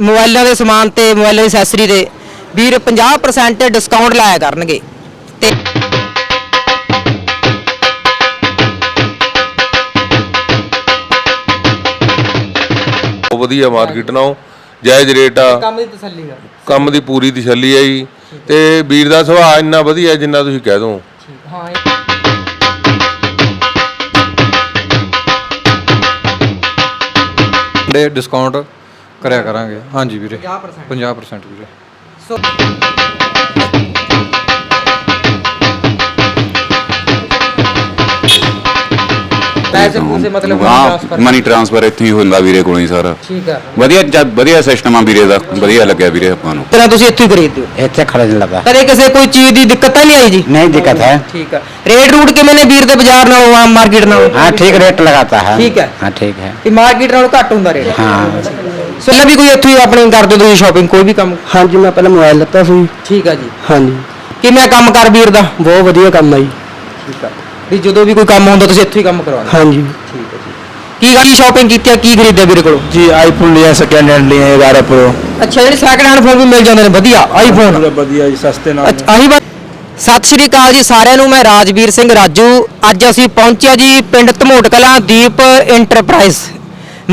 ਮੋਬਾਈਲਾਂ ਦੇ ਸਮਾਨ ਤੇ ਮੋਬਾਈਲਾਂ ਦੀ ਐਕਸੈਸਰੀ ਤੇ ਵੀਰ 50% ਤੇ ਡਿਸਕਾਊਂਟ ਲਾਇਆ ਕਰਨਗੇ। ਤੇ ਬਹੁਤ ਵਧੀਆ ਮਾਰਕੀਟ ਨਾਲੋਂ ਜਾਇਜ਼ ਰੇਟ ਆ। ਕੰਮ ਦੀ ਤਸੱਲੀ ਕਰ ਕੰਮ ਦੀ ਪੂਰੀ ਤਸੱਲੀ ਹੈ ਜੀ। ਤੇ ਵੀਰ ਦਾ ਸੁਭਾਅ ਇੰਨਾ ਵਧੀਆ ਜਿੰਨਾ ਤੁਸੀਂ ਕਹਿ ਦੋ। ਹਾਂ ਦੇ ਡਿਸਕਾਊਂਟ ਕਰਿਆ ਕਰਾਂਗੇ ਹਾਂਜੀ ਵੀਰੇ 50% 50% ਵੀਰੇ ਸੋ ਪੈਸੇ ਪੂਸੇ ਮਤਲਬ money ਹਾਂ transfer? ਮਨੀ ਟ੍ਰਾਂਸਫਰ ਇੱਥੇ ਹੀ ਹੁੰਦਾ ਵੀਰੇ ਕੋਲੋਂ ਹੀ ਸਾਰਾ ਠੀਕ ਆ ਵਧੀਆ ਜਦ ਵਧੀਆ ਸਿਸਟਮ ਆ ਵੀਰੇ ਦਾ ਵਧੀਆ ਲੱਗਿਆ ਵੀਰੇ ਆਪਾਂ ਨੂੰ ਤੇਰਾ ਤੁਸੀਂ ਇੱਥੋਂ ਹੀ ਖਰੀਦਦੇ ਹੋ ਇੱਥੇ ਖੜਨ ਲੱਗਾ ਕਦੇ ਕਿਸੇ ਕੋਈ ਚੀਜ਼ ਦੀ ਦਿੱਕਤ ਤਾਂ ਨਹੀਂ ਆਈ ਜੀ नहीं दिक्कत है ਠੀਕ ਆ ਰੇਟ ਰੂਟ ਕਿਵੇਂ ਨੇ ਵੀਰ ਦੇ ਬਾਜ਼ਾਰ ਨਾਲੋਂ ਆਮ ਮਾਰਕੀਟ ਨਾਲੋਂ हाँ ठीक रेट लगाता है ठीक है। हाँ ठीक है ਤੇ ਮਾਰਕੀਟ ਨਾਲੋਂ ਘੱਟ ਹੁੰਦਾ ਰੇਟ हाँ ਸੋ ਲੈ ਵੀ ਕੋਈ ਇੱਥੋਂ ਹੀ ਆਪਣੀ ਕਰਦੇ ਤੁਸੀਂ ਸ਼ਾਪਿੰਗ ਕੋਈ ਵੀ ਕੰਮ? ਹਾਂਜੀ ਮੈਂ ਪਹਿਲਾਂ ਮੋਬਾਈਲ ਲੱਤਾ ਸੀ। ਠੀਕ ਆ ਜੀ। ਹਾਂਜੀ। ਕਿਵੇਂ ਕੰਮ ਕਰ ਵੀਰ ਦਾ? ਬਹੁਤ ਵਧੀਆ ਕੰਮ ਆ ਜੀ। ਠੀਕ ਆ। ਵੀ ਜਦੋਂ ਵੀ ਕੋਈ ਕੰਮ ਹੁੰਦਾ ਤੁਸੀਂ ਇੱਥੋਂ ਹੀ ਕੰਮ ਕਰਵਾਉਂਦੇ ਹਾਂਜੀ। ਠੀਕ ਹੈ ਜੀ। ਕੀ ਗੱਲ ਸ਼ਾਪਿੰਗ ਕੀਤੀ ਆ? ਕੀ ਖਰੀਦਿਆ ਵੀਰੇ ਕੋਲੋਂ? ਜੀ ਆਈਫੋਨ ਲਿਆ ਸੈਕਿੰਡ ਹੈਂਡ ਲਿਆ 11 ਪ੍ਰੋ ਅੱਛਾ ਜਿਹੜੇ ਸੈਕਿੰਡ ਹੈਂਡ ਫੋਨ ਵੀ ਮਿਲ ਜਾਂਦੇ ਨੇ ਵਧੀਆ ਆਈਫੋਨ ਵਧੀਆ ਜੀ ਸਸਤੇ ਨਾਲ। ਅੱਛਾ ਆਹੀ ਬਾਤ ਸਤਿ ਸ਼੍ਰੀ ਅਕਾਲ ਜੀ ਸਾਰਿਆਂ ਨੂੰ ਮੈਂ ਰਾਜਵੀਰ ਸਿੰਘ ਰਾਜੂ। ਅੱਜ ਅਸੀਂ ਪਹੁੰਚਿਆ ਜੀ ਪਿੰਡ ਧਮੋਟ ਕਲਾਂ ਦੀਪ ਇੰਟਰਪ੍ਰਾਈਜ਼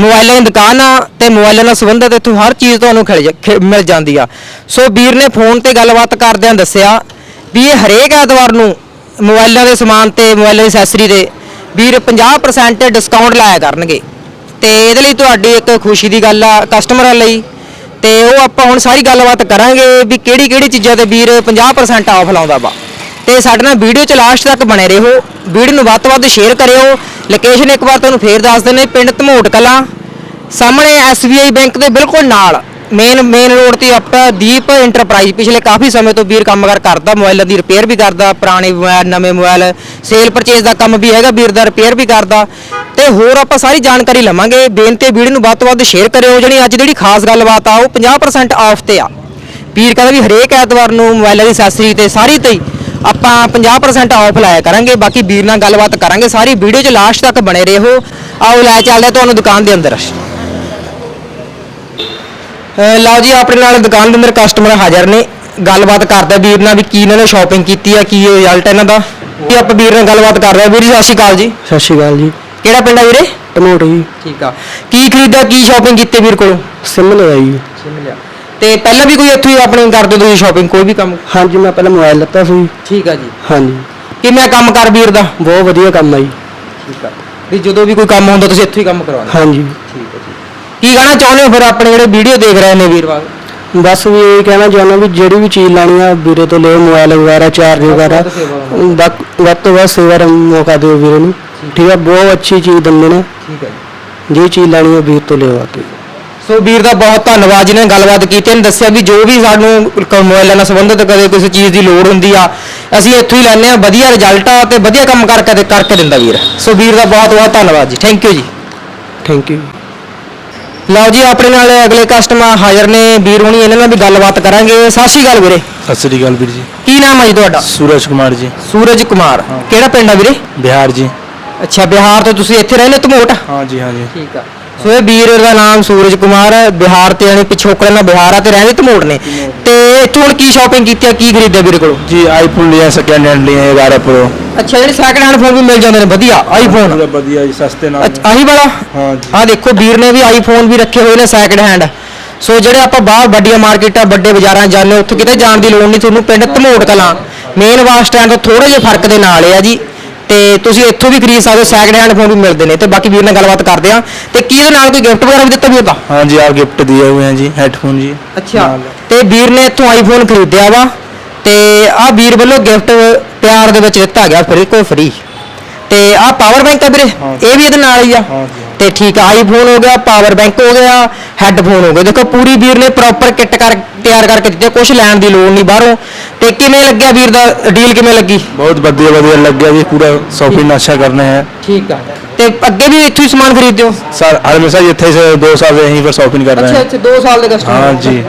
ਮੋਬਾਈਲਾਂ ਦੀ ਦੁਕਾਨ ਆ ਤੇ ਮੋਬਾਈਲਾਂ ਨਾਲ ਸੰਬੰਧਿਤ ਇੱਥੋਂ ਹਰ ਚੀਜ਼ ਤੁਹਾਨੂੰ ਖਿਲ ਜਾ- ਖਿ- ਮਿਲ ਜਾਂਦੀ ਆ। ਸੋ ਵੀਰ ਨੇ ਫੋਨ ਤੇ ਗੱਲਬਾਤ ਕਰਦਿਆਂ ਦੱਸਿਆ ਵੀ ਇਹ ਹਰੇਕ ਐਤਵਾਰ ਨੂੰ ਮੋਬਾਈਲਾਂ ਦੇ ਸਮਾਨ ਤੇ ਮੋਬਾਈਲਾਂ ਦੀ ਅਸੈਸਰੀ ਤੇ ਵੀਰ 50% ਡਿਸਕਾਊਂਟ ਲਾਇਆ ਕਰਨਗੇ। ਤੇ ਇਹਦੇ ਲਈ ਤੁਹਾਡੀ ਇੱਕ ਖੁਸ਼ੀ ਦੀ ਗੱਲ ਆ ਕਸਟਮਰਾਂ ਲਈ। ਤੇ ਉਹ ਆਪਾਂ ਹੁਣ ਸਾਰੀ ਗੱਲਬਾਤ ਕਰਾਂਗੇ ਵੀ ਕਿਹੜੀ ਕਿਹੜੀ ਚੀਜ਼ਾਂ ਤੇ ਵੀਰ 50% ਆਫ ਲਾਉਂਦਾ ਵਾ। ਤੇ ਸਾਡੇ ਨਾਲ ਵੀਡੀਓ ਚ ਲਾਸਟ ਤੱਕ ਬਣੇ ਰਹੋ। ਵੀਡੀਓ ਨੂੰ ਵੱਧ ਤੋਂ ਵੱਧ ਸ਼ੇਅਰ ਕਰਿਓ। ਲੋਕੇਸ਼ਨ ਇੱਕ ਵਾਰ ਤੁਹਾਨੂੰ ਫੇਰ ਦੱਸ ਦਿੰਦੇ ਪਿੰਡ ਧਮੋਟ ਕਲਾਂ। ਸਾਹਮਣੇ SBI ਬੈਂਕ ਦੇ ਬਿਲਕੁਲ ਨਾਲ ਮੇਨ ਮੇਨ ਰੋਡ ਤੇ ਆਪਾਂ ਦੀਪ ਇੰਟਰਪ੍ਰਾਈਜ਼ ਪਿਛਲੇ ਕਾਫੀ ਸਮੇਂ ਤੋਂ ਵੀਰ ਕੰਮਕਾਰ ਕਰਦਾ, ਮੋਬਾਈਲਾਂ ਦੀ ਰਿਪੇਅਰ ਵੀ ਕਰਦਾ, ਪੁਰਾਣੇ ਮੋਬਾਈਲ, ਨਵੇਂ ਮੋਬਾਈਲ ਸੇਲ ਪਰਚੇਸ ਦਾ ਕੰਮ ਵੀ ਹੈਗਾ, ਵੀਰ ਦਾ ਰਿਪੇਅਰ ਵੀ ਕਰਦਾ। ਤੇ ਹੋਰ ਆਪਾਂ ਸਾਰੀ ਜਾਣਕਾਰੀ ਲਵਾਂਗੇ। ਬੇਨਤੀ ਵੀਡੀਓ ਨੂੰ ਵੱਧ ਤੋਂ ਵੱਧ ਸ਼ੇਅਰ ਕਰਿਓ। ਜਿਹੜੀ ਅੱਜ ਜਿਹੜੀ ਖਾਸ ਗੱਲਬਾਤ ਆ, ਉਹ 50% ਆਫ ਤੇ ਆ। ਵੀਰ ਕਹਿੰਦਾ ਵੀ ਹਰੇਕ ਐਤਵਾਰ ਨੂੰ ਮੋਬਾਈਲਾਂ ਦੀ ਐਕਸੈਸਰੀ ਤੇ ਸਾਰੀ ਤੇ ਹੀ ਆਪਾਂ 50% ਆਫ ਲਾਇਆ ਕਰਾਂਗੇ ਬਾਕੀ ਵੀਰ ਨਾਲ ਗੱਲਬਾਤ ਕਰਾਂਗੇ ਸਾਰੀ ਵੀਡੀਓ 'ਚ ਲਾਸਟ ਤੱਕ ਬਣੇ ਰਹੋ। ਆਓ ਲੈ ਚੱਲਦੇ ਤੁਹਾਨੂੰ ਦੁਕਾਨ ਦੇ ਅੰਦਰ। ਲਓ ਜੀ ਆਪਣੇ ਨਾਲ ਦੁਕਾਨ ਦੇ ਅੰਦਰ ਕਸਟਮਰ ਹਾਜ਼ਰ ਨੇ। ਗੱਲਬਾਤ ਕਰਦੇ ਵੀਰ ਨਾਲ ਵੀ ਕੀ ਇਹਨਾਂ ਨੇ ਸ਼ਾਪਿੰਗ ਕੀਤੀ ਆ ਕੀ ਰਿਜ਼ਲਟ ਇਹਨਾਂ ਦਾ। ਇਹ ਆਪਾਂ ਵੀਰ ਨਾਲ ਗੱਲਬਾਤ ਕਰਦੇ ਆ ਵੀਰ ਜੀ ਸਤਿ ਸ਼੍ਰੀ ਅਕਾਲ ਜੀ। ਸਤਿ ਸ਼੍ਰੀ ਅਕਾਲ ਜੀ। ਕਿਹੜਾ ਪਿੰਡ ਆ ਵੀਰੇ? ਟਮੋਟ ਜੀ। ਠੀਕ ਆ। ਕੀ ਖਰੀਦਿਆ ਕੀ ਸ਼ਾਪਿੰਗ ਕੀਤੀ ਵੀਰ ਕੋਲੋਂ? ਸਿਮ ਲਿਆ ਜੀ। ਤੇ ਪਹਿਲਾਂ ਵੀ ਕੋਈ ਇੱਥੋਂ ਹੀ ਆਪਣੀ ਕਰਦੇ ਤੁਸੀਂ ਸ਼ਾਪਿੰਗ ਕੋਈ ਵੀ ਕੰਮ? ਹਾਂਜੀ ਮੈਂ ਪਹਿਲਾਂ ਮੋਬਾਈਲ ਲੱਤਾ ਸੀ। ਠੀਕ ਆ ਜੀ। ਹਾਂਜੀ। ਕਿਵੇਂ ਕੰਮ ਕਰ ਵੀਰ ਦਾ? ਬਹੁਤ ਵਧੀਆ ਕੰਮ ਆ ਜੀ। ਠੀਕ ਆ। ਵੀ ਜਦੋਂ ਵੀ ਕੋਈ ਕੰਮ ਹੁੰਦਾ ਤੁਸੀਂ ਇੱਥੋਂ ਹੀ ਕੰਮ ਕਰਵਾਉਂਦੇ ਹਾਂਜੀ। ਠੀਕ ਹੈ ਜੀ। ਕੀ ਕਹਿਣਾ ਚਾਹੁੰਦੇ ਹੋ ਫਿਰ ਆਪਣੇ ਜਿਹੜੇ ਵੀਡੀਓ ਦੇਖ ਰਹੇ ਨੇ ਵੀਰਵਾਰ ਬਸ ਵੀ ਇਹ ਕਹਿਣਾ ਚਾਹੁੰਦਾ ਵੀ ਜਿਹੜੀ ਵੀ ਚੀਜ਼ ਲੈਣੀ ਆ ਵੀਰੇ ਤੋਂ ਲਿਓ ਮੋਬਾਈਲ ਵਗੈਰਾ ਚਾਰਜ ਵਗੈਰਾ। ਹੋਣੀ। ਵੱਧ ਤੋਂ ਵੱਧ ਸੇਵਾ ਮੌਕਾ ਦਿਓ ਵੀਰੇ ਨੂੰ। ਠੀਕ। ਆ ਬਹੁਤ ਅੱਛੀ ਚੀਜ਼ ਦਿੰਦੇ ਨੇ। ਠੀਕ ਹੈ ਜੀ। ਜਿਹੜੀ ਚੀਜ਼ ਲੈਣੀ ਆ ਵੀਰ ਤੋਂ ਲਿਓ ਆ ਕੇ। ਸੋ ਵੀਰ ਦਾ ਬਹੁਤ ਧੰਨਵਾਦ ਜਿਹਨੇ ਗੱਲਬਾਤ ਕੀਤੀ ਨੇ ਦੱਸਿਆ ਵੀ ਜੋ ਵੀ ਸਾਨੂੰ ਕ- ਮੋਬਾਈਲਾਂ ਨਾਲ ਸੰਬੰਧਿਤ ਕਦੇ ਕਿਸੇ ਚੀਜ਼ ਦੀ ਲੋੜ ਹੁੰਦੀ ਆ ਅਸੀਂ ਇੱਥੋਂ ਹੀ ਲੈਂਦੇ ਆ ਵਧੀਆ ਰਿਜ਼ਲਟ ਆ ਤੇ ਵਧੀਆ ਕੰਮ ਕਰਕੇ ਤੇ ਕਰਕੇ ਦਿੰਦਾ ਵੀਰ। ਸੋ ਵੀਰ ਦਾ ਬਹੁਤ ਬਹੁਤ ਧੰਨਵਾਦ ਜੀ ਥੈਂਕ ਯੂ ਜੀ। ਥੈਂਕ ਯੂ ਲਓ ਜੀ ਆਪਣੇ ਨਾਲ ਅਗਲੇ ਕਸਟਮਰ ਹਾਜ਼ਰ ਨੇ ਵੀਰ ਹੁਣੀ ਇਹਨਾਂ ਨਾਲ ਵੀ ਗੱਲਬਾਤ ਕਰਾਂਗੇ। ਸਤਿ ਸ਼੍ਰੀ ਅਕਾਲ ਵੀਰੇ। ਸਤਿ ਸ੍ਰੀ ਅਕਾਲ ਵੀਰ ਜੀ। ਕੀ ਨਾਮ ਹੈ ਜੀ ਤੁਹਾਡਾ? ਸੂਰਜ ਕੁਮਾਰ ਜੀ। ਸੂਰਜ ਕੁਮਾਰ। ਕਿਹੜਾ ਪਿੰਡ ਆ ਵੀਰੇ? ਬਿਹਾਰ ਜੀ। ਅੱਛਾ ਬਿਹਾਰ ਤੋਂ ਤੁਸੀਂ ਇੱਥੇ ਰਹਿੰਦੇ ਧਮੋਟ? ਹਾਂਜੀ ਹਾਂਜੀ ਠੀਕ ਆ। ਸੋ ਇਹ ਵੀਰ ਦਾ ਨਾਮ ਸੂਰਜ ਕੁਮਾਰ ਹੈ, ਬਿਹਾਰ ਤੇ ਯਾਨੀ ਪਿਛੋਕੜੇ ਨਾਲ ਬਿਹਾਰ ਆ ਤੇ ਰਹਿੰਦੇ ਧਮੋੜ ਨੇ। ਤੇ ਇੱਥੋਂ ਹੁਣ ਕੀ ਸ਼ਾਪਿੰਗ ਕੀਤੀ ਆ? ਕੀ ਖਰੀਦਿਆ ਵੀਰੇ ਕੋਲੋਂ? ਜੀ ਆਈਫੋਨ ਲਿਆ ਸੈਕਿੰਡ ਹੈਂਡ ਲਿਆ 11 ਪ੍ਰੋ ਅੱਛਾ ਜਿਹੜੇ ਸੈਕਿੰਡ ਹੈਂਡ ਫੋਨ ਵੀ ਮਿਲ ਜਾਂਦੇ ਨੇ ਵਧੀਆ ਆਈਫੋਨ ਵਧੀਆ ਜੀ ਸਸਤੇ ਅੱਛਾ ਆਹੀ ਵਾਲਾ? ਹਾਂ ਜੀ। ਆ ਦੇਖੋ ਵੀਰ ਨੇ ਵੀ ਆਈਫੋਨ ਵੀ ਰੱਖੇ ਹੋਏ ਨੇ ਸੈਕਿੰਡ ਹੈਂਡ ਸੋ ਜਿਹੜੇ ਆਪਾਂ ਬਾਹਰ ਵੱਡੀਆਂ ਮਾਰਕੀਟਾਂ ਵੱਡੇ ਬਾਜ਼ਾਰਾਂ ਜਾਂਦੇ ਉੱਥੇ ਕਿਤੇ ਜਾਣ ਦੀ ਲੋੜ ਨਹੀਂ ਤੁਹਾਨੂੰ ਪਿੰਡ Dhamor Kalan. Main bus stand ਤੋਂ ਥੋੜੇ ਜਿਹੇ ਫ਼ਰਕ ਦੇ ਨਾਲ ਹੈ ਆ ਜੀ। ਤੇ ਤੁਸੀਂ ਇੱਥੋਂ ਵੀ ਖਰੀਦ ਸਕਦੇ ਹੋ ਸੈਕਿੰਡ ਹੈਂਡ ਫੋਨ ਵੀ ਮਿਲਦੇ ਨੇ ਤੇ ਬਾਕੀ ਵੀਰ ਨਾਲ ਗੱਲਬਾਤ ਕਰਦੇ ਆ ਤੇ ਕੀ ਇਹਦੇ ਨਾਲ ਕੋਈ ਗਿਫਟ ਵਗੈਰਾ ਵੀ ਦਿੱਤਾ ਵੀਰ ਦਾ हाँ जी आप गिफ्ट दिए हुए हैं जी हेडफोन जी ਅੱਛਾ ਤੇ ਵੀਰ ਨੇ ਇੱਥੋਂ ਆਈਫੋਨ ਖਰੀਦਿਆ ਵਾ ਤੇ ਆਹ ਵੀਰ ਵੱਲੋਂ ਗਿਫਟ ਪਿਆਰ ਦੇ ਵਿੱਚ ਦਿੱਤਾ ਗਿਆ ਫਿਰ ਕੋਈ ਫ੍ਰੀ ਤੇ ਆਹ ਪਾਵਰ ਬੈਂਕ ਆ ਵੀਰੇ ਇਹ ਵੀ ਇਹਦੇ ਨਾਲ ਹੀ ਆ ਹਾਂ ਜੀ। ਤੇ ਠੀਕ ਆ ਆਈਫੋਨ ਹੋ ਗਿਆ ਪਾਵਰ ਬੈਂਕ ਹੋ ਗਿਆ ਹੈੱਡਫੋਨ ਹੋ ਗਏ ਦੇਖੋ ਪੂਰੀ ਵੀਰ ਨੇ ਪ੍ਰੋਪਰ ਕਿੱਟ ਕਰ ਤਿਆਰ ਕਰਕੇ ਦਿੱਤੀ ਆ, ਕੁਝ ਲੈਣ ਦੀ ਲੋੜ ਨਹੀਂ ਬਾਹਰੋਂ ਤੇ ਕਿਵੇਂ ਲੱਗਿਆ ਵੀਰ ਦਾ ਡੀਲ ਕਿਵੇਂ ਲੱਗੀ? ਬਹੁਤ ਵਧੀਆ ਵਧੀਆ ਲੱਗਿਆ ਜੀ ਪੂਰਾ ਸ਼ਾਪਿੰਗ ਅੱਛਾ ਕਰਨਾ ਹੈ ਠੀਕ ਆ। ਤੇ ਅੱਗੇ ਵੀ ਇੱਥੋਂ ਹੀ ਸਮਾਨ ਖਰੀਦਦੇ ਹੋ? ਸਰ ਹਮੇਸ਼ਾ ਇੱਥੇ ਸੇ 2 ਸਾਲ ਸੇ ਯਹੀਂ ਪਰ ਸ਼ਾਪਿੰਗ ਕਰ ਰਹੇ ਹਾਂ। ਅੱਛਾ 2 ਸਾਲ ਦੇ ਕਸਟਮਰ ਹਾਂ ਜੀ।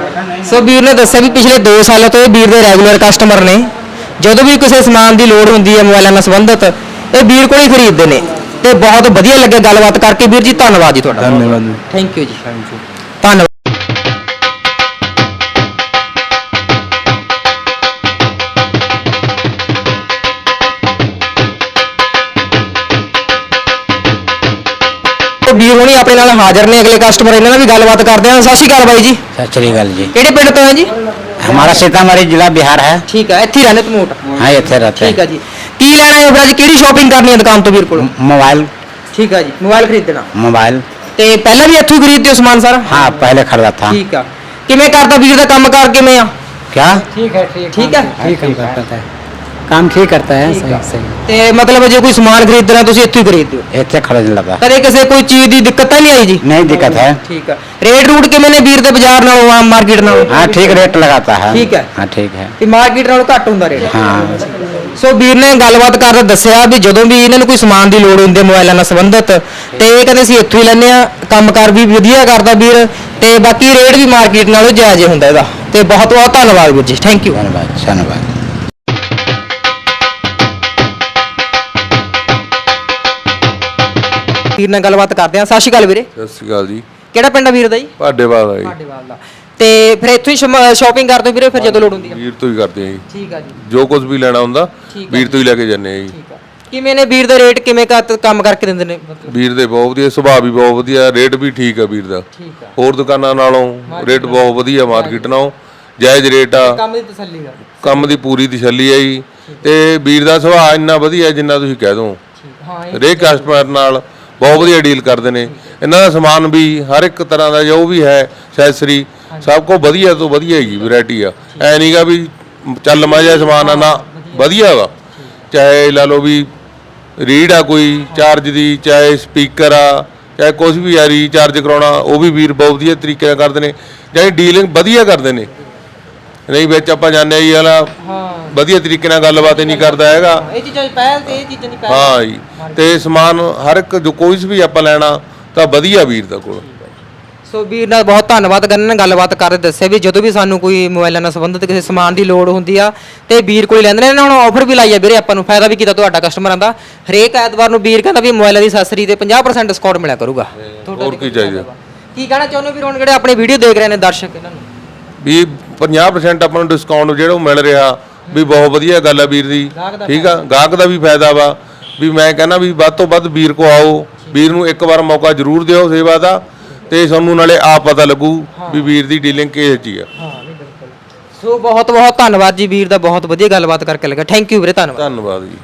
ਸੋ ਵੀਰ ਨੇ ਦੱਸਿਆ ਵੀ ਪਿਛਲੇ 2 ਸਾਲਾਂ ਤੋਂ ਇਹ ਵੀਰ ਦੇ ਰੈਗੂਲਰ ਕਸਟਮਰ ਨੇ। ਜਦੋਂ ਵੀ ਕਿਸੇ ਸਮਾਨ ਦੀ ਲੋੜ ਹੁੰਦੀ ਹੈ ਮੋਬਾਈਲਾਂ ਨਾਲ ਸੰਬੰਧਿਤ ਇਹ ਵੀਰ ਕੋਲ ਹੀ ਖਰੀਦਦੇ ਨੇ। ਤੇ ਬਹੁਤ ਵਧੀਆ ਲੱਗਿਆ ਗੱਲਬਾਤ ਕਰਕੇ। ਵੀਰ ਜੀ ਧੰਨਵਾਦ ਜੀ ਤੁਹਾਡਾ। ਧੰਨਵਾਦ ਥੈਂਕ ਯੂ ਜੀ। ਥੈਂਕ ਯੂ ਵੀਰ ਹੁਣੀ ਆਪਣੇ ਨਾਲ ਹਾਜ਼ਰ ਨੇ ਅਗਲੇ ਕਸਟਮਰ ਇਹਨਾਂ ਨਾਲ ਵੀ ਗੱਲਬਾਤ ਕਰਦੇ ਹਾਂ ਸਤਿ ਸ਼੍ਰੀ ਅਕਾਲ ਬਾਈ ਜੀ सत श्रीकाल जी ਕਿਹੜੇ ਪਿੰਡ ਤੋਂ ਹੈ ਜੀ हमारा सीतामढ़ी जिला बिहार है ਠੀਕ ਹੈ ਇੱਥੇ ਹੀ ਰਹਿੰਦੇ ਤਮੋਟ हाँ इतने रहते ਠੀਕ ਹੈ ਜੀ ਕੀ ਲੈਣਾ ਹੈ ਫਿਰ ਅੱਜ ਕਿਹੜੀ ਸ਼ਾਪਿੰਗ ਕਰਨੀ ਹੈ ਦੁਕਾਨ ਤੋਂ ਵੀਰ ਕੋਲ हैं मोबाइल ਠੀਕ ਹੈ ਜੀ ਮੋਬਾਈਲ ਖਰੀਦਣਾ मोबाइल ਤੇ ਪਹਿਲਾਂ ਵੀ ਇੱਥੋਂ ਹੀ ਖਰੀਦਦੇ ਹੋ ਸਮਾਨ ਸਾਰਾ हाँ पहले खरीदा था ਠੀਕ ਆ ਕਿਵੇਂ ਕਰਦਾ ਵੀਰ ਦਾ ਕੰਮ ਕਾਰ ਕਿਵੇਂ ਆ क्या ਠੀਕ ਹੈ ਠੀਕ ਹੈ ਠੀਕ करता है काम ठीक करता है ठीक है। सही ਤੇ ਮਤਲਬ ਜੇ ਕੋਈ ਸਮਾਨ ਖਰੀਦਣਾ ਤੁਸੀਂ ਇੱਥੋਂ ਹੀ ਖਰੀਦਦੇ ਹੋ इतने खरीद लगा ਕਦੇ ਕਿਸੇ ਕੋਈ ਚੀਜ਼ ਦੀ ਦਿੱਕਤ ਤਾਂ ਨਹੀਂ ਆਈ ਜੀ नहीं दिक्कत है ਠੀਕ ਆ ਰੇਟ ਰੂਟ ਕਿਵੇਂ ਨੇ ਵੀਰ ਦੇ ਬਾਜ਼ਾਰ ਨਾਲੋਂ ਆਮ ਮਾਰਕੀਟ ਨਾਲੋਂ हाँ ठीक रेट लगाता है ठीक है। हाँ ठीक है ਵੀ ਮਾਰਕੀਟ ਨਾਲੋਂ ਘੱਟ ਹੁੰਦਾ ਰੇਟ हाँ ਸੋ ਵੀਰ ਨੇ ਗੱਲਬਾਤ ਕਰਦੇ ਦੱਸਿਆ ਵੀ ਜਦੋਂ ਵੀ ਇਹਨਾਂ ਨੂੰ ਕੋਈ ਸਮਾਨ ਦੀ ਲੋੜ ਹੁੰਦੀ ਹੈ ਮੋਬਾਈਲਾਂ ਨਾਲ ਸੰਬੰਧਿਤ ਤੇ ਇਹ ਕਹਿੰਦੇ ਅਸੀਂ ਇੱਥੋਂ ਹੀ ਲੈਂਦੇ ਆ ਕੰਮਕਾਰ ਵੀ ਵਧੀਆ ਕਰਦਾ ਵੀਰ ਤੇ ਬਾਕੀ ਰੇਟ ਵੀ ਮਾਰਕੀਟ ਨਾਲੋਂ ਜਾਇਜ਼ ਹੁੰਦਾ ਇਹਦਾ ਤੇ ਬਹੁਤ ਬਹੁਤ ਧੰਨਵਾਦ ਵੀਰ ਜੀ ਥੈਂਕ ਯੂ धन्यवाद धन्यवाद ਵੀਰ ਨਾਲ ਗੱਲਬਾਤ ਕਰਦੇ ਆ ਸਤਿ ਸ਼੍ਰੀ ਅਕਾਲ ਵੀਰੇ। ਸਤਿ ਸ਼੍ਰੀ ਅਕਾਲ ਜੀ। ਕਿਹੜਾ ਪਿੰਡ ਆ ਵੀਰ ਦਾ ਜੀ? ਭਾਡੇਵਾਲ ਆ ਜੀ। ਤੁਹਾਡੇਵਾਲ ਦਾ ਤੇ ਫਿਰ ਇੱਥੋਂ ਹੀ ਸ਼ਾਪਿੰਗ ਕਰਦੇ ਹੋ ਵੀਰੇ ਫਿਰ ਜਦੋਂ ਲੋੜ ਹੁੰਦੀ ਆ? ਵੀਰ ਤੋਂ ਹੀ ਕਰਦੇ ਆ ਜੀ। ਠੀਕ ਆ ਜੀ। ਜੋ ਕੁਝ ਵੀ ਲੈਣਾ ਹੁੰਦਾ ਠੀਕ ਆ ਵੀਰ ਤੋਂ ਹੀ ਲੈ ਕੇ ਜਾਂਦੇ ਆ ਜੀ। ਠੀਕ ਆ। ਕਿਵੇਂ ਨੇ ਵੀਰ ਦੇ ਰੇਟ? ਕਿਵੇਂ ਕਰ- ਕੰਮ ਕਰਕੇ ਦਿੰਦੇ ਨੇ? ਮਤਲਬ ਵੀਰ ਦੇ ਬਹੁਤ ਵਧੀਆ ਸੁਭਾਅ ਵੀ ਬਹੁਤ ਵਧੀਆ ਰੇਟ ਵੀ ਠੀਕ ਆ ਵੀਰ ਦਾ। ਠੀਕ ਆ। ਹੋਰ ਦੁਕਾਨਾਂ ਨਾਲੋਂ ਰੇਟ ਬਹੁਤ ਵਧੀਆ ਮਾਰਕੀਟ ਨਾਲੋਂ ਜਾਇਜ਼ ਰੇਟ ਆ। ਕੰਮ ਦੀ ਤਸੱਲੀ ਦਾ ਕੰਮ ਦੀ ਪੂਰੀ ਤਸੱਲੀ ਆ ਜੀ। ਤੇ ਵੀਰ ਦਾ ਸੁਭਾਅ ਇੰਨਾ ਵਧੀਆ ਜਿੰਨਾ ਤੁਸੀਂ ਕਹਿ ਦੋ। ਠੀਕ ਹਾਂ ਹਰੇਕ ਕਸਟਮਰ ਨਾਲ ਬਹੁਤ ਵਧੀਆ ਡੀਲ ਕਰਦੇ ਨੇ। ਇਹਨਾਂ ਦਾ ਸਮਾਨ ਵੀ ਹਰ ਇੱਕ ਤਰ੍ਹਾਂ ਦਾ ਜੋ ਵੀ ਹੈ ਸੈਸਰੀ ਸਭ ਕੋ ਵਧੀਆ ਤੋਂ ਵਧੀਆ ਹੈਗੀ ਵੈਰਾਈਟੀ ਆ। ਐ ਨਹੀਂਗਾ ਵੀ ਚੱਲ ਮਾਜਾ ਸਮਾਨ ਆ ਨਾ ਵਧੀਆ ਵਾ। ਚਾਹੇ ਲਾ ਲਓ ਵੀ ਰੀਡ ਆ ਕੋਈ ਚਾਰਜ ਦੀ, ਚਾਹੇ ਸਪੀਕਰ ਆ, ਚਾਹੇ ਕੁਝ ਵੀ ਆ ਰੀਚਾਰਜ ਕਰਾਉਣਾ, ਉਹ ਵੀ ਵੀਰ ਬਹੁਤ ਵਧੀਆ ਤਰੀਕੇ ਨਾਲ ਕਰਦੇ ਨੇ। ਜਾਨੀ ਡੀਲਿੰਗ ਵਧੀਆ ਕਰਦੇ ਨੇ। ਨਹੀਂ ਵਿੱਚ ਆਪਾਂ ਜਾਂਦੇ ਆ ਜੀ ਵਾਲਾ ਹਾਂ। ਵਧੀਆ ਤਰੀਕੇ ਨਾਲ ਗੱਲਬਾਤ ਹੀ ਨਹੀਂ ਕਰਦਾ ਹੈਗਾ। ਇਹ ਚੀਜ਼ਾਂ ਦੀ ਪਹਿਲ ਤੇ ਇਹ ਚੀਜ਼ਾਂ ਦੀ ਪਹਿਲ। ਹਾਂ ਜੀ। ਤੇ ਸਮਾਨ ਹਰ ਇੱਕ ਜੋ ਕੋਈ ਵੀ ਆਪਾਂ ਲੈਣਾ ਤਾਂ ਵਧੀਆ ਵੀਰ ਦਾ ਕੋਲ। ਸੋ ਵੀਰ ਨਾਲ ਬਹੁਤ ਧੰਨਵਾਦ। ਕਰਨ ਨੇ ਗੱਲਬਾਤ ਕਰਦੇ ਦੱਸਿਆ ਵੀ ਜਦੋਂ ਵੀ ਸਾਨੂੰ ਕੋਈ ਮੋਬਾਈਲਾਂ ਨਾਲ ਸੰਬੰਧਿਤ ਕਿਸੇ ਸਮਾਨ ਦੀ ਲੋੜ ਹੁੰਦੀ ਆ ਤੇ ਵੀਰ ਕੋਲ ਹੀ ਲੈਂਦੇ ਨੇ ਇਹਨਾਂ ਹੁਣ ਆਫਰ ਵੀ ਲਾਈ ਆ ਵੀਰੇ ਆਪਾਂ ਨੂੰ ਫਾਇਦਾ ਵੀ ਕੀਤਾ ਤੁਹਾਡਾ ਕਸਟਮਰਾਂ ਦਾ। ਹਰੇਕ ਐਤਵਾਰ ਨੂੰ ਵੀਰ ਕਹਿੰਦਾ ਵੀ ਮੋਬਾਈਲਾਂ ਦੀ ਅਸੈਸਰੀ ਤੇ 50% ਡਿਸਕਾਊਂਟ ਮਿਲਿਆ ਕਰੂਗਾ। ਹੋਰ ਕੀ ਚਾਹੀਦਾ? ਕੀ ਕਹਿਣਾ ਚਾਹੁੰਦੇ ਹੋ ਵੀਰ ਹੁਣ ਜਿਹੜੇ ਆਪਣੇ ਵੀਡੀਓ ਦੇਖ ਰਹੇ ਨੇ ਦਰਸ਼ਕ ਇਹਨਾਂ ਨੂੰ? ਵੀ 50% ਆਪਾਂ ਨੂੰ ਡਿਸਕਾਊਂਟ ਜਿਹੜਾ ਉਹ ਮਿਲ ਰਿਹਾ ਵੀ ਬਹੁਤ ਵਧੀਆ ਗੱਲ ਆ ਵੀਰ ਦੀ। ਠੀਕ ਆ? ਗਾਹਕ ਦਾ ਵੀ ਫਾਇਦਾ ਵਾ। ਵੀ ਮੈਂ ਕਹਿੰਦਾ ਵੀ ਵੱਧ ਤੋਂ ਵੱਧ ਵੀਰ ਕੋ ਆਓ। ਵੀਰ ਨੂੰ ਇੱਕ ਵਾਰ ਮੌਕਾ ਜ਼ਰੂਰ ਦਿਓ ਸੇਵਾ ਦਾ ਤੇ ਤੁਹਾਨੂੰ ਨਾਲੇ ਆਪ ਪਤਾ ਲੱਗੂ ਵੀ ਵੀਰ ਦੀ ਡੀਲਿੰਗ ਕਿਹੋ ਜੀ ਆ। ਸੋ ਬਹੁਤ ਬਹੁਤ ਧੰਨਵਾਦ ਜੀ ਵੀਰ ਦਾ। ਬਹੁਤ ਵਧੀਆ ਗੱਲਬਾਤ ਕਰਕੇ ਲੱਗਾ। ਥੈਂਕ ਯੂ ਵੀਰੇ ਧੰਨਵਾਦ। ਧੰਨਵਾਦ ਜੀ।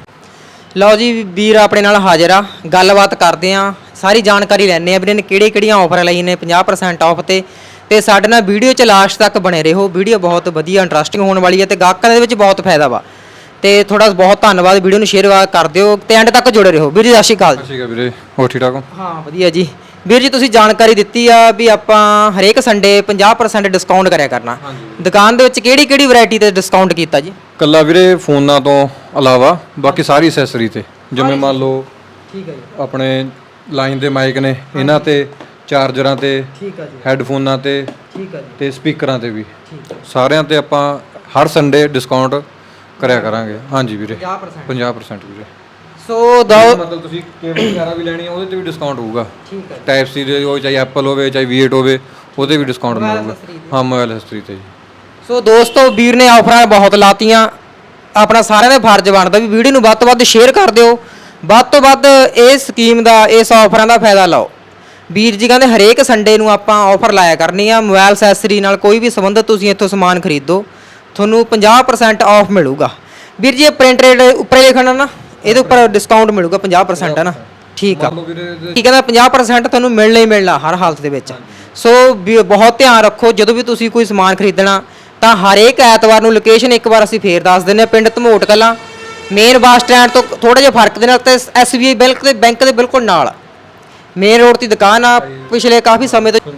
ਲਓ ਜੀ ਵੀਰ ਆਪਣੇ ਨਾਲ ਹਾਜ਼ਰ ਆ। ਗੱਲਬਾਤ ਕਰਦੇ ਆ। ਸਾਰੀ ਜਾਣਕਾਰੀ ਲੈਣੇ ਆ ਵੀਰੇ ਨੇ ਕਿਹੜੇ ਕਿਹੜੀਆਂ ਆਫਰ ਲਈ ਨੇ 50% ਆਫ ਤੇ। ਤੇ ਸਾਡੇ ਨਾਲ ਵੀਡੀਓ ਚ ਲਾਸਟ ਤੱਕ ਬਣੇ ਰਹੋ। ਵੀਡੀਓ ਬਹੁਤ ਵਧੀਆ ਇੰਟਰਸਟਿੰਗ ਹੋਣ ਵਾਲੀ ਹੈ ਤੇ ਗਾਹਕਾਂ ਦੇ ਵਿੱਚ ਬਹੁਤ ਫਾਇਦਾ ਵਾ। ਤੇ ਥੋੜਾ ਬਹੁਤ ਧੰਨਵਾਦ ਵੀਡੀਓ ਨੂੰ ਸ਼ੇਅਰ ਕਰ ਦਿਓ ਤੇ ਐਂਡ ਤੱਕ ਜੁੜੇ ਰਹੋ। ਵੀਰ ਜੀ ਸਤਿ ਸ਼੍ਰੀ ਅਕਾਲ ਜੀ। ਠੀਕ ਹੈ ਵੀਰੇ ਹੋਰ ਠੀਕ ਠਾਕ ਹੋ? ਹਾਂ ਵਧੀਆ ਜੀ। ਵੀਰ ਜੀ ਤੁਸੀਂ ਜਾਣਕਾਰੀ ਦਿੱਤੀ ਆ ਵੀ ਆਪਾਂ ਹਰੇਕ ਸੰਡੇ 50% ਡਿਸਕਾਊਂਟ ਕਰਿਆ ਕਰਨਾ। ਦੁਕਾਨ ਦੇ ਵਿੱਚ ਕਿਹੜੀ ਕਿਹੜੀ ਵੈਰਾਈਟੀ ਤੇ ਡਿਸਕਾਊਂਟ ਕੀਤਾ ਜੀ? ਕੱਲਾ ਵੀਰੇ ਫੋਨਾਂ ਤੋਂ ਇਲਾਵਾ ਬਾਕੀ ਸਾਰੀ ਐਕਸੈਸਰੀ ਤੇ। ਜਿਵੇਂ ਮੰਨ ਲਓ ਠੀਕ ਹੈ ਜੀ। ਆਪਣੇ ਲਾਈਨ ਦੇ ਮਾਈਕ ਨੇ ਇਹਨਾਂ ਤੇ ਚਾਰਜਰਾਂ ਤੇ ਠੀਕ ਹੈ ਜੀ। ਹੈੱਡਫੋਨਾਂ ਤੇ ਠੀਕ ਹੈ ਜੀ। ਤੇ ਸਪੀਕਰਾਂ ਤੇ ਵੀ। ਸਾਰਿਆਂ ਤੇ ਆਪਾਂ ਹਰ ਸੰਡੇ ਡਿਸਕਾਊਂਟ ਕਰਿਆ ਕਰਾਂਗੇ। ਹਾਂਜੀ ਵੀਰੇ। 50% 50% ਵੀਰੇ। ਸੋ ਦੋ ਮਤਲਬ ਤੁਸੀਂ ਕੇਬਲ ਵਗੈਰਾ ਵੀ ਲੈਣੀ ਹੈ ਉਹਦੇ ਤੇ ਵੀ ਡਿਸਕਾਊਂਟ ਹੋਊਗਾ। ਠੀਕ ਹੈ ਟਾਈਪ ਸੀ ਦੇ ਹੋਵੇ ਚਾਹੇ ਐਪਲ ਹੋਵੇ ਚਾਹੇ V8 ਹੋਵੇ ਉਹਦੇ ਵੀ ਡਿਸਕਾਊਂਟ ਮਿਲੂਗਾ। ਹਾਂ ਮੋਬਾਈਲ ਹਿਸਟਰੀ ਤੇ ਜੀ। ਸੋ ਦੋਸਤੋ ਵੀਰ ਨੇ ਆਫਰਾਂ ਬਹੁਤ ਲਾਤੀਆਂ। ਆਪਣਾ ਸਾਰਿਆਂ ਦਾ ਫਰਜ਼ ਬਣਦਾ ਵੀ ਵੀਡੀਓ ਨੂੰ ਵੱਧ ਤੋਂ ਵੱਧ ਸ਼ੇਅਰ ਕਰ ਦਿਓ। ਵੱਧ ਤੋਂ ਵੱਧ ਇਸ ਸਕੀਮ ਦਾ ਇਸ ਆਫਰਾਂ ਦਾ ਫਾਇਦਾ ਲਓ। ਵੀਰ ਜੀ ਕਹਿੰਦੇ ਹਰੇਕ ਸੰਡੇ ਨੂੰ ਆਪਾਂ ਆਫਰ ਲਾਇਆ ਕਰਨੀ ਆ ਮੋਬਾਈਲ ਐਕਸੈਸਰੀ ਨਾਲ ਕੋਈ ਵੀ ਸੰਬੰਧਿਤ ਤੁਸੀਂ ਇੱਥੋਂ ਸਮਾਨ ਖਰੀਦੋ ਤੁਹਾਨੂੰ 50% ਆਫ ਮਿਲੂਗਾ। ਵੀਰ ਜੀ ਇਹ ਪ੍ਰਿੰਟ ਰੇਟ ਉੱਪਰ ਲਿਖਣਾ ਨਾ ਇਹਦੇ ਉੱਪਰ ਡਿਸਕਾਊਂਟ ਮਿਲੂਗਾ 50% ਹੈ ਨਾ? ਠੀਕ ਆ। ਕੀ ਕਹਿੰਦਾ 50% ਤੁਹਾਨੂੰ ਮਿਲਣਾ ਹੀ ਮਿਲਣਾ ਹਰ ਹਾਲਤ ਦੇ ਵਿੱਚ। ਸੋ ਬਹੁਤ ਧਿਆਨ ਰੱਖੋ ਜਦੋਂ ਵੀ ਤੁਸੀਂ ਕੋਈ ਸਮਾਨ ਖਰੀਦਣਾ ਤਾਂ ਹਰੇਕ ਐਤਵਾਰ ਨੂੰ ਲੋਕੇਸ਼ਨ ਇੱਕ ਵਾਰ ਅਸੀਂ ਫੇਰ ਦੱਸ ਦਿੰਦੇ ਹਾਂ ਪਿੰਡ Dhamot Kalan main bus stand ਤੋਂ ਥੋੜਾ ਜਿਹਾ ਫ਼ਰਕ ਦੇ ਨਾਲ ਤੇ ਐਸਬੀਆਈ ਬੈਂਕ ਦੇ ਬੈਂਕ ਦੇ ਬਿਲਕੁਲ ਨਾਲ। ਮੇਨ ਰੋਡ ਦੀ ਦੁਕਾਨ ਆ ਪਿਛਲੇ ਕਾਫੀ ਸਮੇਂ ਤੋਂ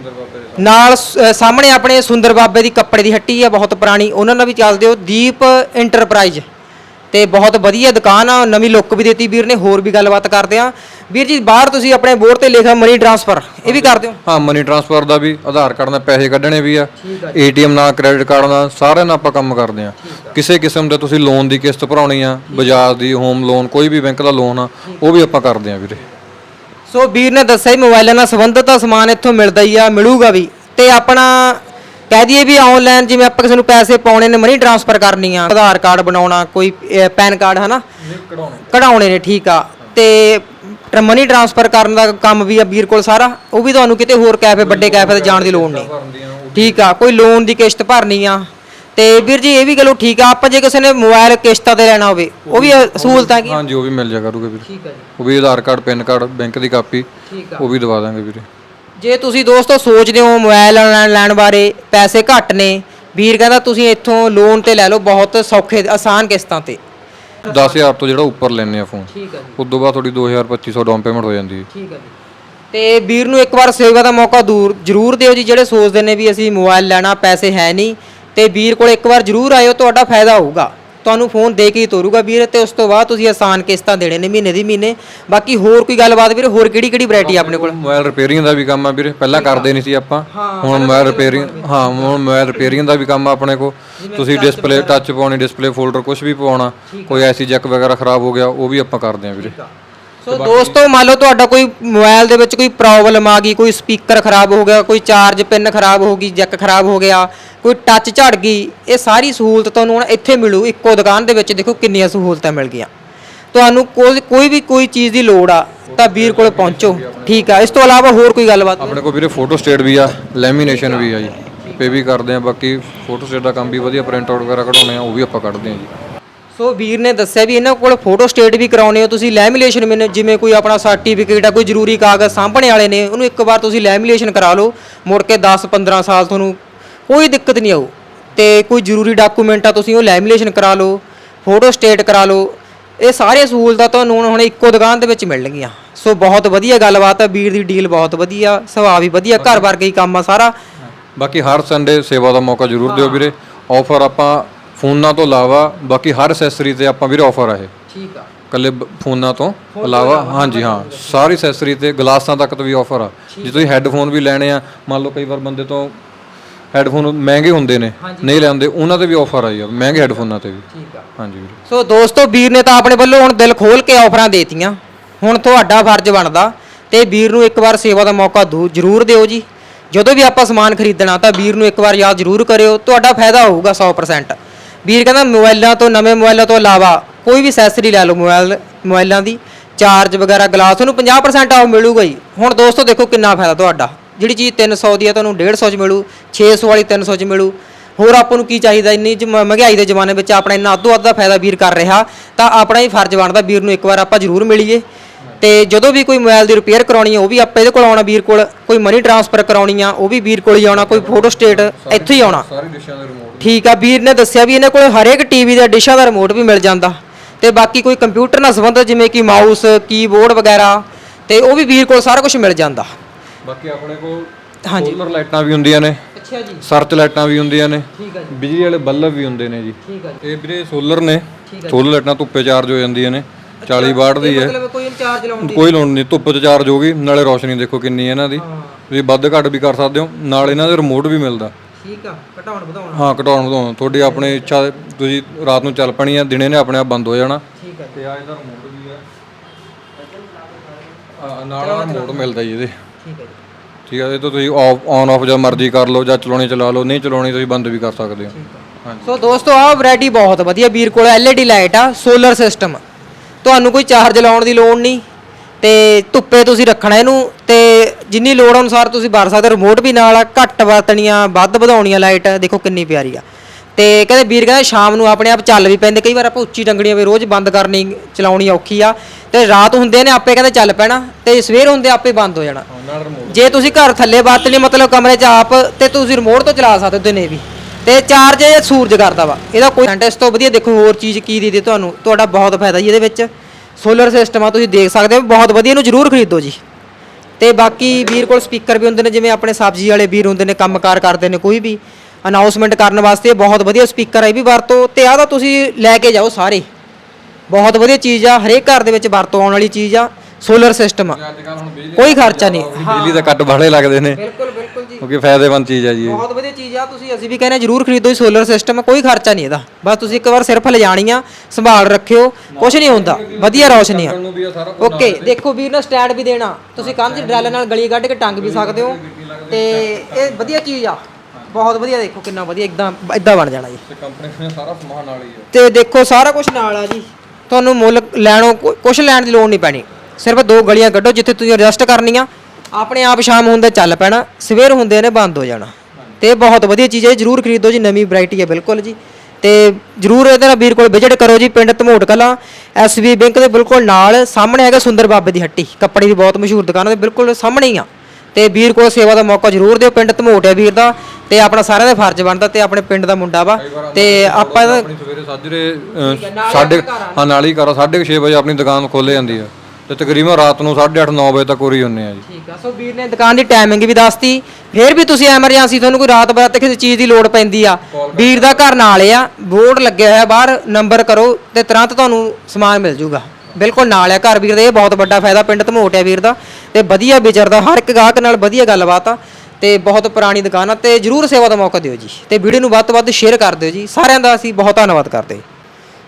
ਨਾਲ ਸ- ਸਾਹਮਣੇ ਆਪਣੇ ਸੁੰਦਰ ਬਾਬੇ ਦੀ ਕੱਪੜੇ ਦੀ ਹੱਟੀ ਆ ਬਹੁਤ ਪੁਰਾਣੀ ਉਹਨਾਂ ਨਾਲ ਵੀ ਚੱਲਦੇ ਹੋ ਦੀਪ ਇੰਟਰਪ੍ਰਾਈਜ਼ ਤੇ ਬਹੁਤ ਵਧੀਆ ਦੁਕਾਨ ਆ ਨਵੀਂ ਲੁੱਕ ਵੀ ਦਿੱਤੀ ਵੀਰ ਨੇ ਹੋਰ ਵੀ ਗੱਲਬਾਤ ਕਰਦੇ ਆ। ਵੀਰ ਜੀ ਬਾਹਰ ਤੁਸੀਂ ਆਪਣੇ ਬੋਰਡ ਤੇ ਲਿਖਿਆ ਮਨੀ ਟ੍ਰਾਂਸਫਰ ਇਹ ਵੀ ਕਰਦੇ ਹੋ? ਹਾਂ ਮਨੀ ਟ੍ਰਾਂਸਫਰ ਦਾ ਵੀ ਆਧਾਰ ਕਾਰਡ ਨਾਲ ਪੈਸੇ ਕੱਢਣੇ ਵੀ ਆ ਏਟੀਐਮ ਨਾਲ ਕ੍ਰੈਡਿਟ ਕਾਰਡ ਨਾਲ ਸਾਰਿਆਂ ਨਾਲ ਆਪਾਂ ਕੰਮ ਕਰਦੇ ਆ। ਕਿਸੇ ਕਿਸਮ ਦੇ ਤੁਸੀਂ ਲੋਨ ਦੀ ਕਿਸ਼ਤ ਭਰਾਉਣੀ ਆ ਬਜਾਜ ਦੀ ਹੋਮ ਲੋਨ ਕੋਈ ਵੀ ਬੈਂਕ ਦਾ ਲੋਨ ਆ ਉਹ ਵੀ ਆਪਾਂ ਕਰਦੇ ਆ ਵੀਰੇ। ਸੋ ਵੀਰ ਨੇ ਦੱਸਿਆ ਹੀ ਮੋਬਾਈਲਾਂ ਨਾਲ ਸੰਬੰਧਿਤ ਤਾਂ ਸਮਾਨ ਇੱਥੋਂ ਮਿਲਦਾ ਹੀ ਆ ਮਿਲੂਗਾ ਵੀ। ਤੇ ਆਪਣਾ ਕਹਿ ਦਈਏ ਵੀ ਆਨਲਾਈਨ ਜਿਵੇਂ ਆਪਾਂ ਕਿਸੇ ਨੂੰ ਪੈਸੇ ਪਾਉਣੇ ਨੇ ਮਨੀ ਟ੍ਰਾਂਸਫਰ ਕਰਨੀ ਆ ਆਧਾਰ ਕਾਰਡ ਬਣਾਉਣਾ ਕੋਈ ਪੈਨ ਕਾਰਡ ਹਨਾ? ਕਢਾਉਣੇ ਨੇ ਠੀਕ ਆ। ਤੇ ਮਨੀ ਟ੍ਰਾਂਸਫਰ ਕਰਨ ਦਾ ਕੰਮ ਵੀ ਆ ਵੀਰ ਕੋਲ ਸਾਰਾ ਉਹ ਵੀ ਤੁਹਾਨੂੰ ਕਿਤੇ ਹੋਰ ਕੈਫੇ ਵੱਡੇ ਕੈਫੇ ਤੇ ਜਾਣ ਦੀ ਲੋੜ ਨਹੀਂ। ਠੀਕ ਆ ਕੋਈ ਲੋਨ ਦੀ ਕਿਸ਼ਤ ਭਰਨੀ ਆ। ਤੇ ਵੀਰ ਜੀ ਇਹ ਵੀ ਗੱਲੋਂ ਠੀਕ ਆ ਆਪਾਂ ਜੇ ਕਿਸੇ ਨੇ ਮੋਬਾਈਲ ਕਿਸ਼ਤਾਂ ਤੇ ਲੈਣਾ ਹੋਵੇ ਉਹ ਵੀ ਸਹੂਲਤ ਹੈਗੀ ਹਾਂਜੀ ਉਹ ਵੀ ਮਿਲ ਜਾ ਕਰੂਗਾ ਵੀਰੇ। ਠੀਕ ਆ ਜੀ। ਉਹ ਵੀ Aadhaar card PAN card bank ਦੀ ਕਾਪੀ ਠੀਕ ਆ। ਉਹ ਵੀ ਦਵਾ ਦਾਂਗੇ ਵੀਰੇ। ਜੇ ਤੁਸੀਂ ਦੋਸਤੋ ਸੋਚਦੇ ਹੋ ਮੋਬਾਈਲ ਲੈਣ ਬਾਰੇ ਪੈਸੇ ਘੱਟ ਨੇ ਵੀਰ ਕਹਿੰਦਾ ਤੁਸੀਂ ਇੱਥੋਂ ਲੋਨ ਤੇ ਲੈ ਲਓ ਬਹੁਤ ਸੌਖੇ ਆਸਾਨ ਕਿਸ਼ਤਾਂ ਤੇ। 10000 ਤੋਂ ਜਿਹੜਾ ਉੱਪਰ ਲੈਣੇ ਆ ਫੋਨ ਠੀਕ ਆ ਜੀ। ਉਸ ਤੋਂ ਬਾਅਦ ਤੁਹਾਡੀ 2000 2500 ਡਾਊਨ ਪੇਮੈਂਟ ਹੋ ਜਾਂਦੀ ਹੈ। ਠੀਕ ਹੈ ਜੀ। ਤੇ ਵੀਰ ਨੂੰ ਇੱਕ ਵਾਰ ਸੇਵਾ ਦਾ ਮੌਕਾ ਦੂਰ ਜ਼ਰੂਰ ਦਿਓ ਜੀ ਜਿਹੜੇ ਸੋਚਦੇ ਨੇ ਵੀ ਅਸੀਂ ਮੋਬਾਈਲ ਲੈਣਾ ਪੈਸੇ ਹੈ ਨਹੀਂ ਤੇ ਵੀਰ ਕੋਲ ਇੱਕ ਵਾਰ ਜ਼ਰੂਰ ਆਇਓ ਤੁਹਾਡਾ ਫਾਇਦਾ ਹੋਊਗਾ। ਤੁਹਾਨੂੰ ਫੋਨ ਦੇ ਕੇ ਹੀ ਤੋਰੂਗਾ ਵੀਰ ਤੇ ਉਸ ਤੋਂ ਬਾਅਦ ਤੁਸੀਂ ਆਸਾਨ ਕਿਸ਼ਤਾਂ ਦੇਣੇ ਨੇ ਮਹੀਨੇ ਦੀ ਮਹੀਨੇ। ਬਾਕੀ ਹੋਰ ਕੋਈ ਗੱਲਬਾਤ ਵੀਰ ਹੋਰ ਕਿਹੜੀ ਕਿਹੜੀ ਵੈਰਾਈਟੀ ਆਪਣੇ ਕੋਲ? ਮੋਬਾਈਲ ਰਿਪੇਅਰਿੰਗ ਦਾ ਵੀ ਕੰਮ ਆ ਵੀਰੇ ਪਹਿਲਾਂ ਕਰਦੇ ਨਹੀਂ ਸੀ ਆਪਾਂ। ਹੁਣ ਮੋਬਾਈਲ ਰਿਪੇਅਰਿੰਗ ਹਾਂ ਹੁਣ ਮੋਬਾਈਲ ਰਿਪੇਅਰਿੰਗ ਦਾ ਵੀ ਕੰਮ ਆ ਆਪਣੇ ਕੋ ਤੁਸੀਂ ਡਿਸਪਲੇ ਟੱਚ ਪਾਉਣੀ ਡਿਸਪਲੇ ਫੋਲਡਰ ਕੁਝ ਵੀ ਪਵਾਉਣਾ ਕੋਈ ਐਸੀ ਜੈਕ ਵਗੈਰਾ ਖਰਾਬ ਹੋ ਗਿਆ ਉਹ ਵੀ ਆਪਾਂ ਕਰਦੇ ਆ ਵੀਰੇ। ਸੋ ਦੋਸਤੋ ਮੰਨ ਲਓ ਤੁਹਾਡਾ ਕੋਈ ਮੋਬਾਈਲ ਦੇ ਵਿੱਚ ਕੋਈ ਪ੍ਰੋਬਲਮ ਆ ਗਈ ਕੋਈ ਸਪੀਕਰ ਖਰਾਬ ਹੋ ਗਿਆ ਕੋਈ ਚਾਰਜ ਪਿੰਨ ਖਰਾਬ ਹੋ ਗਈ ਜੈਕ ਖਰਾਬ ਹੋ ਗਿਆ ਕੋਈ ਟੱਚ ਝੜ ਗਈ ਇਹ ਸਾਰੀ ਸਹੂਲਤ ਤੁਹਾਨੂੰ ਹੁਣ ਇੱਥੇ ਮਿਲੂ ਇੱਕੋ ਦੁਕਾਨ ਦੇ ਵਿੱਚ ਦੇਖੋ ਕਿੰਨੀਆਂ ਸਹੂਲਤਾਂ ਮਿਲ ਗਈਆਂ। ਤੁਹਾਨੂੰ ਕੋਈ ਕੋਈ ਵੀ ਕੋਈ ਚੀਜ਼ ਦੀ ਲੋੜ ਆ ਤਾਂ ਵੀਰ ਕੋਲ ਪਹੁੰਚੋ। ਠੀਕ ਆ ਇਸ ਤੋਂ ਇਲਾਵਾ ਹੋਰ ਕੋਈ ਗੱਲਬਾਤ? ਆਪਣੇ ਕੋਲ ਵੀਰੇ ਫੋਟੋ ਸਟੇਟ ਵੀ ਆ ਲੈਮੀਨੇਸ਼ਨ ਵੀ ਆ ਜੀ। ਪੇ ਵੀ ਕਰਦੇ ਆ ਬਾਕੀ ਫੋਟੋ ਸਟੇਟ ਦਾ ਕੰਮ ਵੀ ਵਧੀਆ ਪ੍ਰਿੰਟ ਆਊਟ ਵਗੈਰਾ ਕਢਾਉਣੇ ਆ ਉਹ ਵੀ ਆਪਾਂ ਕੱਢਦੇ ਆ ਜੀ। ਸੋ ਵੀਰ ਨੇ ਦੱਸਿਆ ਵੀ ਇਹਨਾਂ ਕੋਲ ਫੋਟੋ ਸਟੇਟ ਵੀ ਕਰਾਉਣੇ ਹੋ ਤੁਸੀਂ ਲੈਮੀਨੇਸ਼ਨ ਮੈਨੇ ਜਿਵੇਂ ਕੋਈ ਆਪਣਾ ਸਰਟੀਫਿਕੇਟ ਆ ਕੋਈ ਜ਼ਰੂਰੀ ਕਾਗਜ਼ ਸਾਂਭਣੇ ਵਾਲੇ ਨੇ ਉਹਨੂੰ ਇੱਕ ਵਾਰ ਤੁਸੀਂ ਲੈਮੀਨੇਸ਼ਨ ਕਰਾ ਲਓ ਮੁੜ ਕੇ 10 15 ਸਾਲ ਤੁਹਾਨੂੰ ਕੋਈ ਦਿੱਕਤ ਨਹੀਂ ਆਊ। ਤੇ ਕੋਈ ਜ਼ਰੂਰੀ ਡਾਕੂਮੈਂਟ ਆ ਤੁਸੀਂ ਉਹ ਲੈਮੀਨੇਸ਼ਨ ਕਰਾ ਲਓ ਫੋਟੋ ਸਟੇਟ ਕਰਾ ਲਓ ਇਹ ਸਾਰੇ ਸਹੂਲਤਾਂ ਤੁਹਾਨੂੰ ਹੁਣ- ਹੁਣ ਇੱਕੋ ਦੁਕਾਨ ਦੇ ਵਿੱਚ ਮਿਲਣਗੀਆਂ। ਸੋ ਬਹੁਤ ਵਧੀਆ ਗੱਲਬਾਤ ਆ ਵੀਰ ਦੀ ਡੀਲ ਬਹੁਤ ਵਧੀਆ ਸੁਭਾਅ ਵੀ ਵਧੀਆ ਘਰ ਵਰਗਾ ਹੀ ਕੰਮ ਆ ਸਾਰਾ। ਬਾਕੀ ਹਰ ਸੰਡੇ ਸੇਵਾ ਦਾ ਮੌਕਾ ਜ਼ਰੂਰ ਦਿਓ ਵੀਰੇ। ਆਫਰ ਆਪਾਂ ਫੋਨਾਂ ਤੋਂ ਇਲਾਵਾ ਬਾਕੀ ਹਰ ਐਕਸੈਸਰੀ ਤੇ ਆਪਾਂ ਵੀਰੇ ਆਫਰ ਆ ਇਹ। ਠੀਕ ਆ। ਕੱਲੇ ਫੋਨਾਂ ਤੋਂ ਇਲਾਵਾ ਹਾਂਜੀ ਹਾਂ ਸਾਰੀ ਐਕਸੈਸਰੀ ਤੇ ਗਲਾਸਾਂ ਤੱਕ ਤੇ ਵੀ ਆਫਰ ਆ। ਜੇ ਤੁਸੀਂ ਹੈੱਡਫੋਨ ਵੀ ਲੈਣੇ ਆ ਮੰਨ ਲਓ ਕਈ ਵਾਰ ਬੰਦੇ ਤੋਂ ਹੈੱਡਫੋਨ ਮਹਿੰਗੇ ਹੁੰਦੇ ਨੇ ਨਹੀਂ ਲੈਂਦੇ ਉਹਨਾਂ ਤੇ ਵੀ ਆਫਰ ਆ ਯਾਰ ਮਹਿੰਗੇ ਹੈੱਡਫੋਨਾਂ ਤੇ ਵੀ। ਠੀਕ ਆ। ਹਾਂਜੀ ਵੀਰੇ। ਸੋ ਦੋਸਤੋ ਵੀਰ ਨੇ ਤਾਂ ਆਪਣੇ ਵੱਲੋਂ ਹੁਣ ਦਿਲ ਖੋਲ ਕੇ ਆਫਰਾਂ ਦੇਤੀਆਂ। ਹੁਣ ਤੁਹਾਡਾ ਫਰਜ਼ ਬਣਦਾ ਤੇ ਵੀਰ ਨੂੰ ਇੱਕ ਵਾਰ ਸੇਵਾ ਦਾ ਮੌਕਾ ਦੂ- ਜ਼ਰੂਰ ਦਿਓ ਜੀ। ਜਦੋਂ ਵੀ ਆਪਾਂ ਸਮਾਨ ਖਰੀਦਣਾ ਤਾਂ ਵੀਰ ਨੂੰ ਇੱਕ ਵਾਰ ਯਾਦ ਜ਼ਰੂਰ ਕਰਿਓ। ਤੁਹਾਡਾ ਫਾਇਦਾ ਹੋਊਗਾ 100% ਵੀਰ ਕਹਿੰਦਾ ਮੋਬਾਈਲਾਂ ਤੋਂ, ਨਵੇਂ ਮੋਬਾਈਲਾਂ ਤੋਂ ਇਲਾਵਾ ਕੋਈ ਵੀ ਅਸੈਸਰੀ ਲੈ ਲਓ ਮੋਬਾਈਲ ਮੋਬਾਈਲਾਂ ਦੀ। ਚਾਰਜ ਵਗੈਰਾ ਗਲਾਸ ਤੁਹਾਨੂੰ 50% ਆਫ ਮਿਲੂਗਾ ਜੀ। ਹੁਣ ਦੋਸਤੋ ਦੇਖੋ ਕਿੰਨਾ ਫਾਇਦਾ ਤੁਹਾਡਾ। ਜਿਹੜੀ ਚੀਜ਼ 300 ਦੀ ਹੈ ਤੁਹਾਨੂੰ 150 ਚ ਮਿਲੂ 600 ਵਾਲੀ 300 ਚ ਮਿਲੂ। ਹੋਰ ਆਪਾਂ ਨੂੰ ਕੀ ਚਾਹੀਦਾ? ਇੰਨੀ ਜ- ਮਹਿੰਗਾਈ ਦੇ ਜ਼ਮਾਨੇ ਵਿੱਚ ਆਪਣਾ ਇੰਨਾ ਅੱਧੋ ਅੱਧ ਦਾ ਫਾਇਦਾ ਵੀਰ ਕਰ ਰਿਹਾ। ਤਾਂ ਆਪਣਾ ਹੀ ਫਰਜ਼ ਬਣਦਾ ਵੀਰ ਨੂੰ ਇੱਕ ਵਾਰ ਆਪਾਂ ਜ਼ਰੂਰ ਮਿਲੀਏ। ਤੇ ਜਦੋਂ ਵੀ ਕੋਈ ਮੋਬਾਈਲ ਦੀ ਰਿਪੇਅਰ ਕਰਾਉਣੀ ਹੈ ਉਹ ਵੀ ਆਪਾਂ ਇਹਦੇ ਕੋਲ ਆਉਣਾ ਵੀਰ ਕੋਲ ਕੋਈ ਮਨੀ ਟ੍ਰਾਂਸਫਰ ਕਰਾਉਣੀ ਆ ਉਹ ਵੀ ਵੀਰ ਕੋਲ ਹੀ ਆਉਣਾ ਕੋਈ ਫੋਟੋ ਸਟੇਟ ਇੱਥੇ ਹੀ ਆਉਣਾ। ਸਾਰੀ ਡਿਸ਼ਾਂ ਦੇ ਰਿਮੋਟ ਠੀਕ ਆ ਵੀਰ ਨੇ ਦੱਸਿਆ ਵੀ ਇਹਨਾਂ ਕੋਲ ਹਰੇਕ ਟੀਵੀ ਦਾ ਡਿਸ਼ਾਂ ਦਾ ਰਿਮੋਟ ਵੀ ਮਿਲ ਜਾਂਦਾ। ਤੇ ਬਾਕੀ ਕੋਈ ਕੰਪਿਊਟਰ ਨਾਲ ਸੰਬੰਧਿਤ ਜਿਵੇਂ ਕਿ ਮਾਊਸ ਕੀਬੋਰਡ ਵਗੈਰਾ ਤੇ ਉਹ ਵੀ ਵੀਰ ਕੋਲ ਸਾਰਾ ਕੁਝ ਮਿਲ ਜਾਂਦਾ। ਬਾਕੀ ਆਪਣੇ ਕੋਲ ਹਾਂਜੀ। ਸੋਲਰ ਲਾਈਟਾਂ ਵੀ ਹੁੰਦੀਆਂ ਨੇ ਅੱਛਾ ਜੀ। ਸਰਚ ਲਾਈਟਾਂ ਵੀ ਹੁੰਦੀਆਂ ਨੇ ਠੀਕ ਆ ਜੀ। ਬਿਜਲੀ ਵਾਲੇ ਬੱਲਬ ਵੀ ਹੁੰਦੇ ਨੇ ਜੀ। ਠੀਕ ਆ ਇਹ ਵੀਰੇ ਸੋਲਰ ਨੇ। ਸੋਲਰ ਲਾਈਟਾਂ ਧੁੱਪੇ ਚਾਰਜ ਹੋ ਜਾਂਦੀਆਂ ਨੇ। 40 ਵਾਟ ਦੀ ਹੈ। ਮਤਲਬ ਕੋਈ ਚਾਰਜ ਲਾਉਣ ਦੀ ਕੋਈ ਲੋੜ ਨਹੀਂ ਧੁੱਪ 'ਚ ਚਾਰਜ ਹੋਗੀ ਨਾਲੇ ਰੋਸ਼ਨੀ ਦੇਖੋ ਕਿੰਨੀ ਹੈ ਇਹਨਾਂ ਦੀ। ਤੁਸੀਂ ਵੱਧ ਘੱਟ ਵੀ ਕਰ ਸਕਦੇ ਹੋ ਨਾਲ ਇਹਨਾਂ ਦੇ ਰਿਮੋਟ ਵੀ ਮਿਲਦਾ। ਠੀਕ ਆ ਘਟਾਉਣ ਵਧਾਉਣ। ਹਾਂ ਘਟਾਉਣ ਵਧਾਉਣ। ਤੁਹਾਡੀ ਆਪਣੀ ਇੱਛਾ ਤੁਸੀਂ ਰਾਤ ਨੂੰ ਚੱਲ ਪਣੀ ਆ ਦਿਨੇ ਨੇ ਆਪਣੇ ਆਪ ਬੰਦ ਹੋ ਜਾਣਾ। ਠੀਕ ਆ ਤੇ ਆ ਇਹਦਾ ਰਿਮੋਟ ਵੀ ਹੈ। ਆ ਨਾਲ ਰਿਮੋਟ ਮਿਲਦਾ ਜੀ ਇਹਦੇ। ਠੀਕ ਆ ਜੀ। ਠੀਕ ਹੈ ਇਹ ਤੋਂ ਤੁਸੀਂ ਆਫ ਔਨ ਆਫ ਜਾਂ ਮਰਜ਼ੀ ਕਰ ਲਓ ਜਾਂ ਚਲਾਉਣੀ ਚਲਾ ਲਓ ਨਹੀਂ ਚਲਾਉਣੀ ਤੁਸੀਂ ਬੰਦ ਵੀ ਕਰ ਸਕਦੇ ਹੋ। ਸੋ ਦੋਸਤੋ ਆਹ ਵੈਰਾਈਟੀ ਬਹੁਤ ਵਧੀਆ ਵੀਰ ਕੋਲ LED ਲਾਈਟ ਆ ਸੋਲਰ ਸਿਸਟਮ ਤੁਹਾਨੂੰ ਕੋਈ ਚਾਰਜ ਲਾਉਣ ਦੀ ਲੋੜ ਨਹੀਂ ਤੇ ਧੁੱਪੇ ਤੁਸੀਂ ਰੱਖਣਾ ਇਹਨੂੰ ਤੇ ਜਿੰਨੀ ਲੋੜ ਅਨੁਸਾਰ ਤੁਸੀਂ ਵਰ ਸਕਦੇ। ਰਿਮੋਟ ਵੀ ਨਾਲ ਆ ਘੱਟ ਵਰਤਣੀਆਂ ਵੱਧ ਵਧਾਉਣੀਆਂ ਲਾਈਟ ਦੇਖੋ ਕਿੰਨੀ ਪਿਆਰੀ ਆ। ਤੇ ਕਹਿੰਦੇ ਵੀਰ ਕਹਿੰਦਾ ਸ਼ਾਮ ਨੂੰ ਆਪਣੇ ਆਪ ਚੱਲ ਵੀ ਪੈਂਦੇ ਕਈ ਵਾਰ ਆਪਾਂ ਉੱਚੀ ਟੰਗਣੀ ਹੋਵੇ ਰੋਜ਼ ਬੰਦ ਕਰਨੀ ਚਲਾਉਣੀ ਔਖੀ ਆ। ਤੇ ਰਾਤ ਹੁੰਦੇ ਨੇ ਆਪੇ ਕਹਿੰਦੇ ਚੱਲ ਪੈਣਾ ਤੇ ਸਵੇਰ ਹੁੰਦੇ ਆਪੇ ਬੰਦ ਹੋ ਜਾਣਾ। ਜੇ ਤੁਸੀਂ ਘਰ ਥੱਲੇ ਵਰਤਣੀ ਮਤਲਬ ਕਮਰੇ 'ਚ ਆਪ ਤੇ ਤੁਸੀਂ ਰਿਮੋਟ ਤੋਂ ਚਲਾ ਸਕਦੇ ਹੋ ਦਿਨੇ ਵੀ। ਤੇ ਚਾਰਜ ਇਹ ਸੂਰਜ ਕਰਦਾ ਵਾ। ਇਹਦਾ ਕੋਈ ਇਸ ਤੋਂ ਵਧੀਆ ਦੇਖੋ ਹੋਰ ਚੀਜ਼ ਕੀ ਦੀ ਦੇ ਤੁਹਾਨੂੰ? ਤੁਹਾਡਾ ਬਹੁਤ ਫਾਇਦਾ ਜੀ ਇਹਦੇ ਵਿੱਚ। ਸੋਲਰ ਸਿਸਟਮ ਆ ਤੁਸੀਂ ਦੇਖ ਸਕਦੇ ਹੋ ਬਹੁਤ ਵਧੀਆ ਇਹਨੂੰ ਜ਼ਰੂਰ ਖਰੀਦੋ ਜੀ। ਤੇ ਬਾਕੀ ਵੀਰ ਕੋਲ ਸਪੀਕਰ ਵੀ ਹੁੰਦੇ ਨੇ ਜਿਵੇਂ ਆਪਣੇ ਸਬਜ਼ੀ ਵਾਲੇ ਵੀਰ ਹੁੰਦੇ ਨੇ ਕੰਮਕਾਰ ਕਰਦੇ ਨੇ ਕੋਈ ਵੀ। ਅਨਾਉਂਸਮੈਂਟ ਕਰਨ ਵਾਸਤੇ ਬਹੁਤ ਵਧੀਆ ਸਪੀਕਰ ਹੈ ਵੀ ਵਰਤੋ। ਤੇ ਆਹ ਤਾਂ ਤੁਸੀਂ ਲੈ ਕੇ ਜਾਓ ਸਾਰੇ। ਬਹੁਤ ਵਧੀਆ ਚੀਜ਼ ਆ ਹਰੇਕ ਘਰ ਦੇ ਵਿੱਚ ਵਰਤੋਂ ਆਉਣ ਵਾਲੀ ਚੀਜ਼ ਆ ਸੋਲਰ ਸਿਸਟਮ ਆ। ਕੋਈ ਖਰਚਾ ਨਹੀਂ। ਬਿਜਲੀ ਦੇ ਕੱਟ ਬਾਹਲੇ ਲੱਗਦੇ ਨੇ। ਬਿਲਕੁਲ ਬਿਲਕੁਲ। ਕਿਉਂਕਿ ਫਾਇਦੇਮੰਦ ਚੀਜ਼ ਹੈ ਜੀ ਇਹ। ਬਹੁਤ ਵਧੀਆ ਚੀਜ਼ ਆ ਤੁਸੀਂ ਅਸੀਂ ਵੀ ਕਹਿੰਦੇ ਹਾਂ ਜਰੂਰ ਖਰੀਦੋ ਜੀ ਸੋਲਰ ਸਿਸਟਮ ਕੋਈ ਖਰਚਾ ਨਹੀਂ ਇਹਦਾ। ਬਸ ਤੁਸੀਂ ਇੱਕ ਵਾਰ ਸਿਰਫ ਲਿਜਾਣੀ ਆ ਸੰਭਾਲ ਰੱਖਿਓ ਕੁਝ ਨਹੀਂ ਹੁੰਦਾ ਵਧੀਆ ਰੌਸ਼ਨੀ ਆ। ਨੂੰ ਵੀ ਇਹ ਸਾਰਾ ਓਕੇ ਦੇਖੋ ਵੀਰ ਨੇ ਸਟੈਂਡ ਵੀ ਦੇਣਾ ਤੁਸੀਂ ਕੰਧ ਦੀ ਡਰੈਲ ਨਾਲ ਗਲੀ ਕੱਢ ਕੇ ਟੰਗ ਵੀ ਸਕਦੇ ਹੋ ਤੇ ਇਹ ਵਧੀਆ ਚੀਜ਼ ਆ। ਬਹੁਤ ਵਧੀਆ ਦੇਖੋ ਕਿੰਨਾ ਵਧੀਆ ਇਦਾਂ ਇਦਾਂ ਬਣ ਜਾਣਾ ਜੀ। ਤੇ ਕੰਪਨੀ ਨੇ ਸਾਰਾ ਸਮਾਨ ਨਾਲ ਹੀ ਹੈ ਤੇ ਦੇਖੋ ਸਾਰਾ ਕੁਝ ਨਾਲ ਆ ਜੀ। ਤੁਹਾਨੂੰ ਮੁੱਲ ਲੈਣੋਂ ਕੁਝ ਲੈਣ ਦੀ ਲੋੜ ਨਹੀਂ ਪੈਣੀ। ਸਿਰਫ ਦੋ ਗਲੀਆਂ ਕੱਢੋ ਜਿੱਥੇ ਤੁਸੀਂ ਐਡਜਸਟ ਕਰਨੀਆਂ ਆਪਣੇ ਆਪ ਸ਼ਾਮ ਹੁੰਦੇ ਚੱਲ ਪੈਣਾ ਸਵੇਰ ਹੁੰਦੇ ਨੇ ਬੰਦ ਹੋ ਜਾਣਾ। ਤੇ ਬਹੁਤ ਵਧੀਆ ਚੀਜ਼ ਹੈ ਜਰੂਰ ਖਰੀਦੋ ਜੀ ਨਵੀਂ ਵੈਰਾਈਟੀ ਹੈ ਬਿਲਕੁਲ ਜੀ। ਤੇ ਜਰੂਰ ਇਹਦੇ ਨਾਲ ਵੀਰ ਕੋਲ ਵਿਜ਼ਿਟ ਕਰੋ ਜੀ ਪਿੰਡ ਧਮੋਟ ਕਲਾਂ ਐਸਬੀ ਬੈਂਕ ਦੇ ਬਿਲਕੁਲ ਨਾਲ ਸਾਹਮਣੇ ਹੈਗਾ ਸੁੰਦਰ ਬਾਬੇ ਦੀ ਹੱਟੀ। ਕੱਪੜੇ ਦੀ ਬਹੁਤ ਮਸ਼ਹੂਰ ਦੁਕਾਨ ਹੈ ਬਿਲਕੁਲ ਸਾਹਮਣੇ ਹੀ ਆ। ਤੇ ਵੀਰ ਕੋਲ ਸੇਵਾ ਦਾ ਮੌਕਾ ਜਰੂਰ ਦਿਓ ਪਿੰਡ ਧਮੋਟ ਹੈ ਵੀਰ ਦਾ। ਤੇ ਆਪਣਾ ਸਾਰਿਆਂ ਦਾ ਫਰਜ਼ ਬਣਦਾ ਤੇ ਆਪਣੇ ਪਿੰਡ ਦਾ ਮੁੰਡਾ ਵਾ। ਤੇ ਆਪਾਂ ਸਵੇਰੇ ਸਾਜਰੇ ਸਾਢੇ ਹਾਂ ਨਾਲ ਹੀ ਕਰਾ 6:30 ਵਜੇ ਆਪਣੀ ਦੁਕਾਨ ਖੋਲੇ ਜਾਂਦੀ ਆ। ਤੇ ਤਕਰੀਬਨ ਰਾਤ ਨੂੰ 8:30 9 ਵਜੇ ਤੱਕ ਉਰੀ ਹੁੰਨੇ ਆ ਜੀ। ਠੀਕ ਆ ਸੋ ਵੀਰ ਨੇ ਦੁਕਾਨ ਦੀ ਟਾਈਮਿੰਗ ਵੀ ਦੱਸਤੀ। ਫਿਰ ਵੀ ਤੁਸੀਂ ਐਮਰਜੈਂਸੀ ਤੁਹਾਨੂੰ ਕੋਈ ਰਾਤ ਬਰਾਤ ਕਿਸੇ ਚੀਜ਼ ਦੀ ਲੋੜ ਪੈਂਦੀ ਆ। ਵੀਰ ਦਾ ਘਰ ਨਾਲ ਆ ਬੋਰਡ ਲੱਗਿਆ ਹੋਇਆ ਬਾਹਰ ਨੰਬਰ ਕਰੋ ਤੇ ਤੁਰੰਤ ਤੁਹਾਨੂੰ ਸਮਾਨ ਮਿਲ ਜੂਗਾ। ਬਿਲਕੁਲ ਨਾਲ ਆ ਘਰ ਵੀਰ ਦਾ ਇਹ ਬਹੁਤ ਵੱਡਾ ਫਾਇਦਾ ਪਿੰਡ ਧਮੋਟ ਆ ਵੀਰ ਦਾ। ਤੇ ਵਧੀਆ ਵਿਚਰਦਾ ਹਰ ਇੱਕ ਗਾਹਕ ਨਾਲ ਵਧੀਆ ਗੱਲਬਾਤ ਆ। ਤੇ ਬਹੁਤ ਪੁਰਾਣੀ ਦੁਕਾਨ ਆ ਤੇ ਜਰੂਰ ਸੇਵਾ ਦਾ ਮੌਕਾ ਦਿਓ ਜੀ। ਤੇ ਵੀਡੀਓ ਨੂੰ ਵੱਧ ਤੋਂ ਵੱਧ ਸ਼ੇਅਰ ਕਰ ਦਿਓ ਜੀ। ਸਾਰਿਆਂ ਦਾ ਅਸੀਂ ਬਹੁਤ ਧੰਨਵਾਦ ਕਰਦੇ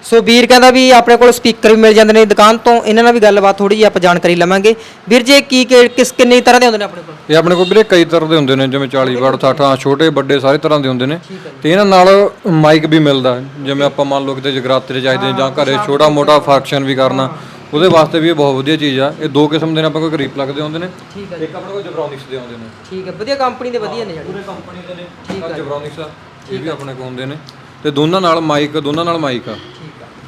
ਸੋ ਵੀਰ ਕਹਿੰਦਾ ਵੀ ਆਪਣੇ ਕੋਲ ਸਪੀਕਰ ਵੀ ਮਿਲ ਜਾਂਦੇ ਨੇ ਦੁਕਾਨ ਤੋਂ ਇਹਨਾਂ ਨਾਲ ਵੀ ਗੱਲਬਾਤ ਥੋੜੀ ਜਿਹੀ ਆਪਾਂ ਜਾਣਕਾਰੀ ਲਵਾਂਗੇ। ਵੀਰ ਜੀ ਕੀ ਕੀ- ਕਿਸ ਕਿੰਨੇ ਤਰ੍ਹਾਂ ਦੇ ਹੁੰਦੇ ਨੇ ਆਪਣੇ ਕੋਲ? ਇਹ ਆਪਣੇ ਕੋਲ ਵੀਰੇ ਕਈ ਤਰ੍ਹਾਂ ਦੇ ਹੁੰਦੇ ਨੇ ਜਿਵੇਂ 40 ਵਾਟ 60 ਹਾਂ ਛੋਟੇ ਵੱਡੇ ਸਾਰੇ ਤਰ੍ਹਾਂ ਦੇ ਹੁੰਦੇ ਨੇ। ਤੇ ਇਹਨਾਂ ਨਾਲ ਮਾਈਕ ਵੀ ਮਿਲਦਾ ਜਿਵੇਂ ਆਪਾਂ ਮੰਨ ਲਓ ਕਿਤੇ ਜਗਰਾਤੇ 'ਚ ਚਾਹੀਦੇ ਜਾਂ ਘਰੇ ਛੋਟਾ ਮੋਟਾ ਫੰਕਸ਼ਨ ਵੀ ਕਰਨਾ ਉਹਦੇ ਵਾਸਤੇ ਵੀ ਇਹ ਬਹੁਤ ਵਧੀਆ ਚੀਜ਼ ਆ। ਇਹ ਦੋ ਕਿਸਮ ਦੇ ਨੇ ਆਪਾਂ ਕੋਲ ਰੀਪ ਲੱਗਦੇ ਹੁੰਦੇ ਨੇ ਹੈ ਇੱਕ ਆਪਣੇ ਕੋਲ ਜਬਰੋਨਿਕਸ ਦੇ ਆਉਂਦੇ ਨੇ। ਠੀਕ ਹੈ ਵਧੀਆ ਕੰਪਨੀ ਦੇ ਵਧੀਆ ਨੇ ਜਿਹੜੇ। ਕੰਪਨੀ ਦੇ ਨੇ ਠੀਕ ਹੈ ਜਬਰੋਨਿਕਸ ਆ ਇਹ ਵੀ ਆਪਣੇ ਕੋਲ ਹੁੰਦੇ ਨੇ। ਤੇ ਦੋਨਾਂ ਨਾਲ ਮਾਈਕ ਦੋਨਾਂ ਨਾਲ ਮਾਈਕ ਆ।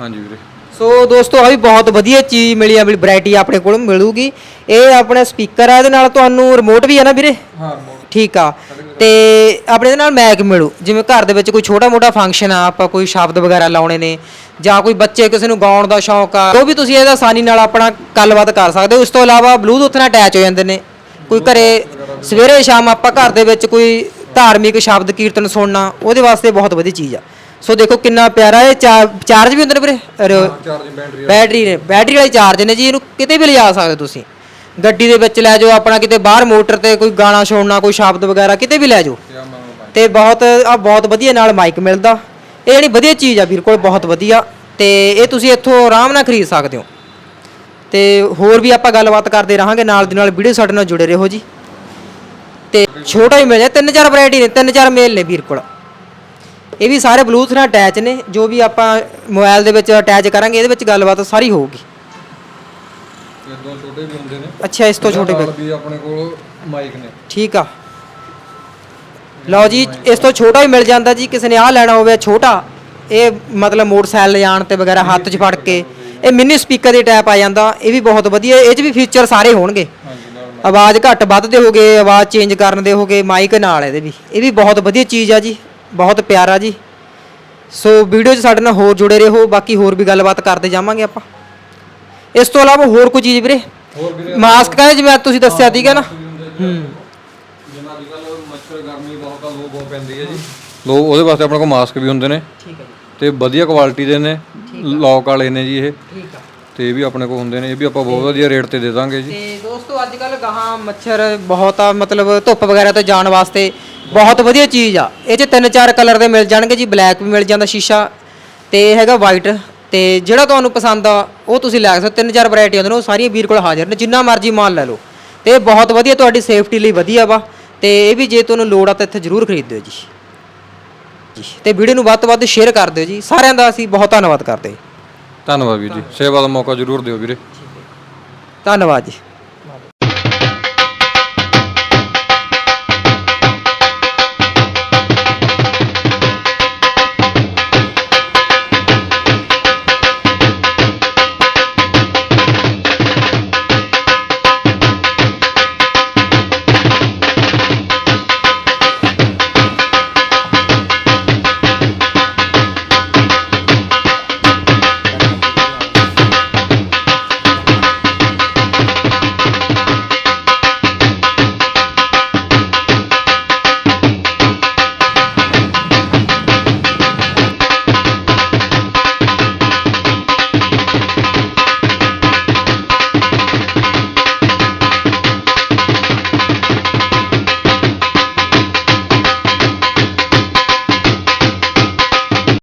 ਹਾਂਜੀ ਵੀਰੇ। ਸੋ ਦੋਸਤੋ ਆ ਵੀ ਬਹੁਤ ਵਧੀਆ ਚੀਜ਼ ਮਿਲੀ ਆ ਵੀ ਵੈਰਾਈਟੀ ਆਪਣੇ ਕੋਲ ਮਿਲੂਗੀ। ਇਹ ਆਪਣੇ ਸਪੀਕਰ ਆ ਇਹਦੇ ਨਾਲ ਤੁਹਾਨੂੰ ਰਿਮੋਟ ਵੀ ਹੈ ਨਾ ਵੀਰੇ? ਹਾਂ ਠੀਕ ਆ। ਤੇ ਆਪਣੇ ਦੇ ਨਾਲ ਮੈਕ ਮਿਲੂ। ਜਿਵੇਂ ਘਰ ਦੇ ਵਿੱਚ ਕੋਈ ਛੋਟਾ ਮੋਟਾ ਫੰਕਸ਼ਨ ਆ ਆਪਾਂ ਕੋਈ ਸ਼ਬਦ ਵਗੈਰਾ ਲਾਉਣੇ ਨੇ ਜਾਂ ਕੋਈ ਬੱਚੇ ਕਿਸੇ ਨੂੰ ਗਾਉਣ ਦਾ ਸ਼ੌਂਕ ਆ ਉਹ ਵੀ ਤੁਸੀਂ ਇਹਦਾ ਆਸਾਨੀ ਨਾਲ ਆਪਣਾ ਗੱਲਬਾਤ ਕਰ ਸਕਦੇ ਹੋ। ਇਸ ਤੋਂ ਇਲਾਵਾ ਬਲੂਟੁੱਥ ਨਾਲ ਅਟੈਚ ਹੋ ਜਾਂਦੇ ਨੇ। ਕੋਈ ਘਰੇ ਸਵੇਰੇ ਸ਼ਾਮ ਆਪਾਂ ਘਰ ਦੇ ਵਿੱਚ ਕੋਈ ਧਾਰਮਿਕ ਸ਼ਬਦ ਕੀਰਤਨ ਸੁਣਨਾ ਉਹਦੇ ਵਾਸਤੇ ਬਹੁਤ ਵਧੀਆ ਚੀਜ਼ ਆ। ਸੋ ਦੇਖੋ ਕਿੰਨਾ ਪਿਆਰਾ ਇਹ ਚਾਰਜ ਵੀ ਹੁੰਦੇ ਨੇ ਵੀਰੇ? ਅਰੇ- ਚਾਰਜਿੰਗ ਬੈਟਰੀ ਬੈਟਰੀ ਨੇ ਬੈਟਰੀ ਵਾਲੀ ਚਾਰਜ ਨੇ ਜੀ ਇਹਨੂੰ ਕਿਤੇ ਵੀ ਲਿਜਾ ਸਕਦੇ ਤੁਸੀਂ। ਗੱਡੀ ਦੇ ਵਿੱਚ ਲੈ ਜਾਓ ਆਪਣਾ ਕਿਤੇ ਬਾਹਰ ਮੋਟਰ ਤੇ ਕੋਈ ਗਾਣਾ ਸੁਣਨਾ ਕੋਈ ਸ਼ਬਦ ਵਗੈਰਾ ਕਿਤੇ ਵੀ ਲੈ ਜਾਓ। ਤੇ ਬਹੁਤ ਆ ਬਹੁਤ ਵਧੀਆ ਨਾਲ ਮਾਈਕ ਮਿਲਦਾ। ਇਹ ਜਿਹੜੀ ਵਧੀਆ ਚੀਜ਼ ਆ ਵੀਰ ਕੋਲ ਬਹੁਤ ਵਧੀਆ। ਤੇ ਇਹ ਤੁਸੀਂ ਇੱਥੋਂ ਆਰਾਮ ਨਾਲ ਖਰੀਦ ਸਕਦੇ ਹੋ। ਤੇ ਹੋਰ ਵੀ ਆਪਾਂ ਗੱਲਬਾਤ ਕਰਦੇ ਰਹਾਂਗੇ ਨਾਲ ਦੀ ਨਾਲ ਵੀਡੀਓ ਸਾਡੇ ਨਾਲ ਜੁੜੇ ਰਹੋ ਜੀ। ਤੇ ਛੋਟਾ ਹੀ ਮਿਲ ਜਾ ਤਿੰਨ ਚਾਰ ਵੈਰਾਈਟੀ ਨੇ ਤਿੰਨ ਚਾਰ ਮੇਲ ਨੇ ਵੀਰ ਕੋਲ। ਇਹ ਵੀ ਸਾਰੇ ਬਲੂਥ ਨਾਲ ਅਟੈਚ ਨੇ ਜੋ ਵੀ ਆਪਾਂ ਮੋਬਾਈਲ ਦੇ ਵਿੱਚ ਅਟੈਚ ਕਰਾਂਗੇ ਇਹਦੇ ਵਿੱਚ ਗੱਲਬਾਤ ਸਾਰੀ ਹੋਊਗੀ। ਇਹ ਦੋ ਛੋਟੇ ਵੀ ਹੁੰਦੇ ਨੇ। ਅੱਛਾ ਇਸ ਤੋਂ ਛੋਟੇ ਨਾਲ ਵੀ ਆਪਣੇ ਕੋਲ ਮਾਈਕ ਨੇ। ਠੀਕ ਆ। ਲਓ ਜੀ ਇਸ ਤੋਂ ਛੋਟਾ ਵੀ ਮਿਲ ਜਾਂਦਾ ਜੀ ਕਿਸੇ ਨੇ ਆਹ ਲੈਣਾ ਹੋਵੇ ਛੋਟਾ ਇਹ ਮਤਲਬ ਮੋਟਰਸਾਈਕਲ ਲਿਜਾਣ ਤੇ ਵਗੈਰਾ ਹੱਥ 'ਚ ਫੜ ਕੇ ਇਹ ਮਿੰਨੀ ਸਪੀਕਰ ਦੇ ਟਾਈਪ ਆ ਜਾਂਦਾ ਇਹ ਵੀ ਬਹੁਤ ਵਧੀਆ ਇਹ 'ਚ ਵੀ ਫੀਚਰ ਸਾਰੇ ਹੋਣਗੇ। ਆਵਾਜ਼ ਘੱਟ ਵੱਧ ਦੇ ਹੋਗੇ ਆਵਾਜ਼ ਚੇਂਜ ਕਰਨ ਦੇ ਹੋਗੇ ਮਾਈਕ ਨਾਲ ਇਹਦੇ ਵੀ। ਇਹ ਵੀ ਬਹੁਤ ਵਧੀਆ ਚੀਜ਼ ਆ ਜੀ। ਬਹੁਤ ਪਿਆਰਾ ਜੀ। ਸੋ ਵੀਡੀਓ 'ਚ ਸਾਡੇ ਨਾਲ ਹੋਰ ਜੁੜੇ ਰਹੋ ਬਾਕੀ ਹੋਰ ਵੀ ਗੱਲਬਾਤ ਕਰਦੇ ਜਾਵਾਂਗੇ ਆਪਾਂ। ਇਸ ਤੋਂ ਇਲਾਵਾ ਹੋਰ ਕੋਈ ਚੀਜ਼ ਵੀਰੇ? ਮਾਸਕ ਕਹਿੰਦੇ ਜਿਵੇਂ ਤੁਸੀਂ ਦੱਸਿਆ ਸੀਗਾ ਨਾ। ਹੂੰ। ਜਿਵੇਂ ਅੱਜ ਕੱਲ ਮੱਛਰ ਗਰਮੀ ਬਹੁਤ ਆ ਲੋ ਬਹੁਤ ਪੈਂਦੀ ਹੈ ਜੀ। ਲੋ ਉਹਦੇ ਵਾਸਤੇ ਆਪਣੇ ਕੋਲ ਮਾਸਕ ਵੀ ਹੁੰਦੇ ਨੇ। ਠੀਕ ਹੈ ਤੇ ਵਧੀਆ ਕੁਆਲਿਟੀ ਦੇ ਨੇ ਲੌਕ ਵਾਲੇ ਨੇ ਜੀ ਇਹ। ਠੀਕ ਆ। ਤੇ ਇਹ ਵੀ ਆਪਣੇ ਕੋਲ ਹੁੰਦੇ ਨੇ ਇਹ ਵੀ ਆਪਾਂ ਬਹੁਤ ਵਧੀਆ ਰੇਟ ਤੇ ਦੇ ਦਾਂਗੇ ਜੀ। ਤੇ ਦੋਸਤੋ ਅੱਜ ਕੱਲ ਗਾਹਾਂ ਮੱਛਰ ਬਹੁਤ ਆ ਮਤਲਬ ਧੁੱਪ ਵਗੈਰਾ ਤੋਂ ਜਾਣ ਵਾਸਤੇ ਬਹੁਤ ਵਧੀਆ ਚੀਜ਼ ਆ। ਇਹ 'ਚ ਤਿੰਨ ਚਾਰ ਕਲਰ ਦੇ ਮਿਲ ਜਾਣਗੇ ਜੀ। ਬਲੈਕ ਵੀ ਮਿਲ ਜਾਂਦਾ ਸ਼ੀਸ਼ਾ ਤੇ ਇਹ ਹੈਗਾ ਵਾਈਟ ਤੇ ਜਿਹੜਾ ਤੁਹਾਨੂੰ ਪਸੰਦ ਆ ਉਹ ਤੁਸੀਂ ਲੈ ਸਕਦੇ ਹੋ। ਤਿੰਨ ਚਾਰ ਵੈਰਾਈਟੀ ਹੁੰਦੇ ਨੇ ਉਹ ਸਾਰੀਆਂ ਵੀਰ ਕੋਲ ਹਾਜ਼ਰ ਨੇ। ਜਿੰਨਾ ਮਰਜ਼ੀ ਮਾਲ ਲੈ ਲਓ। ਤੇ ਬਹੁਤ ਵਧੀਆ ਤੁਹਾਡੀ ਸੇਫਟੀ ਲਈ ਵਧੀਆ ਵਾ। ਤੇ ਇਹ ਵੀ ਜੇ ਤੁਹਾਨੂੰ ਲੋੜ ਆ ਤਾਂ ਇੱਥੇ ਜ਼ਰੂਰ ਖਰੀਦਿਓ ਜੀ। ਜੀ ਤੇ ਵੀਡੀਓ ਨੂੰ ਵੱਧ ਤੋਂ ਵੱਧ ਸ਼ੇਅਰ ਕਰ ਦਿਓ ਜੀ। ਸਾਰਿਆਂ ਦਾ ਅਸੀਂ ਬਹੁਤ ਧੰਨਵਾਦ ਕਰਦੇ ਧੰਨਵਾਦ ਵੀਰ ਜੀ। ਸੇਵਾ ਦਾ ਮੌਕਾ ਜ਼ਰੂਰ ਦਿਓ ਵੀਰੇ। ਧੰਨਵਾਦ ਜੀ।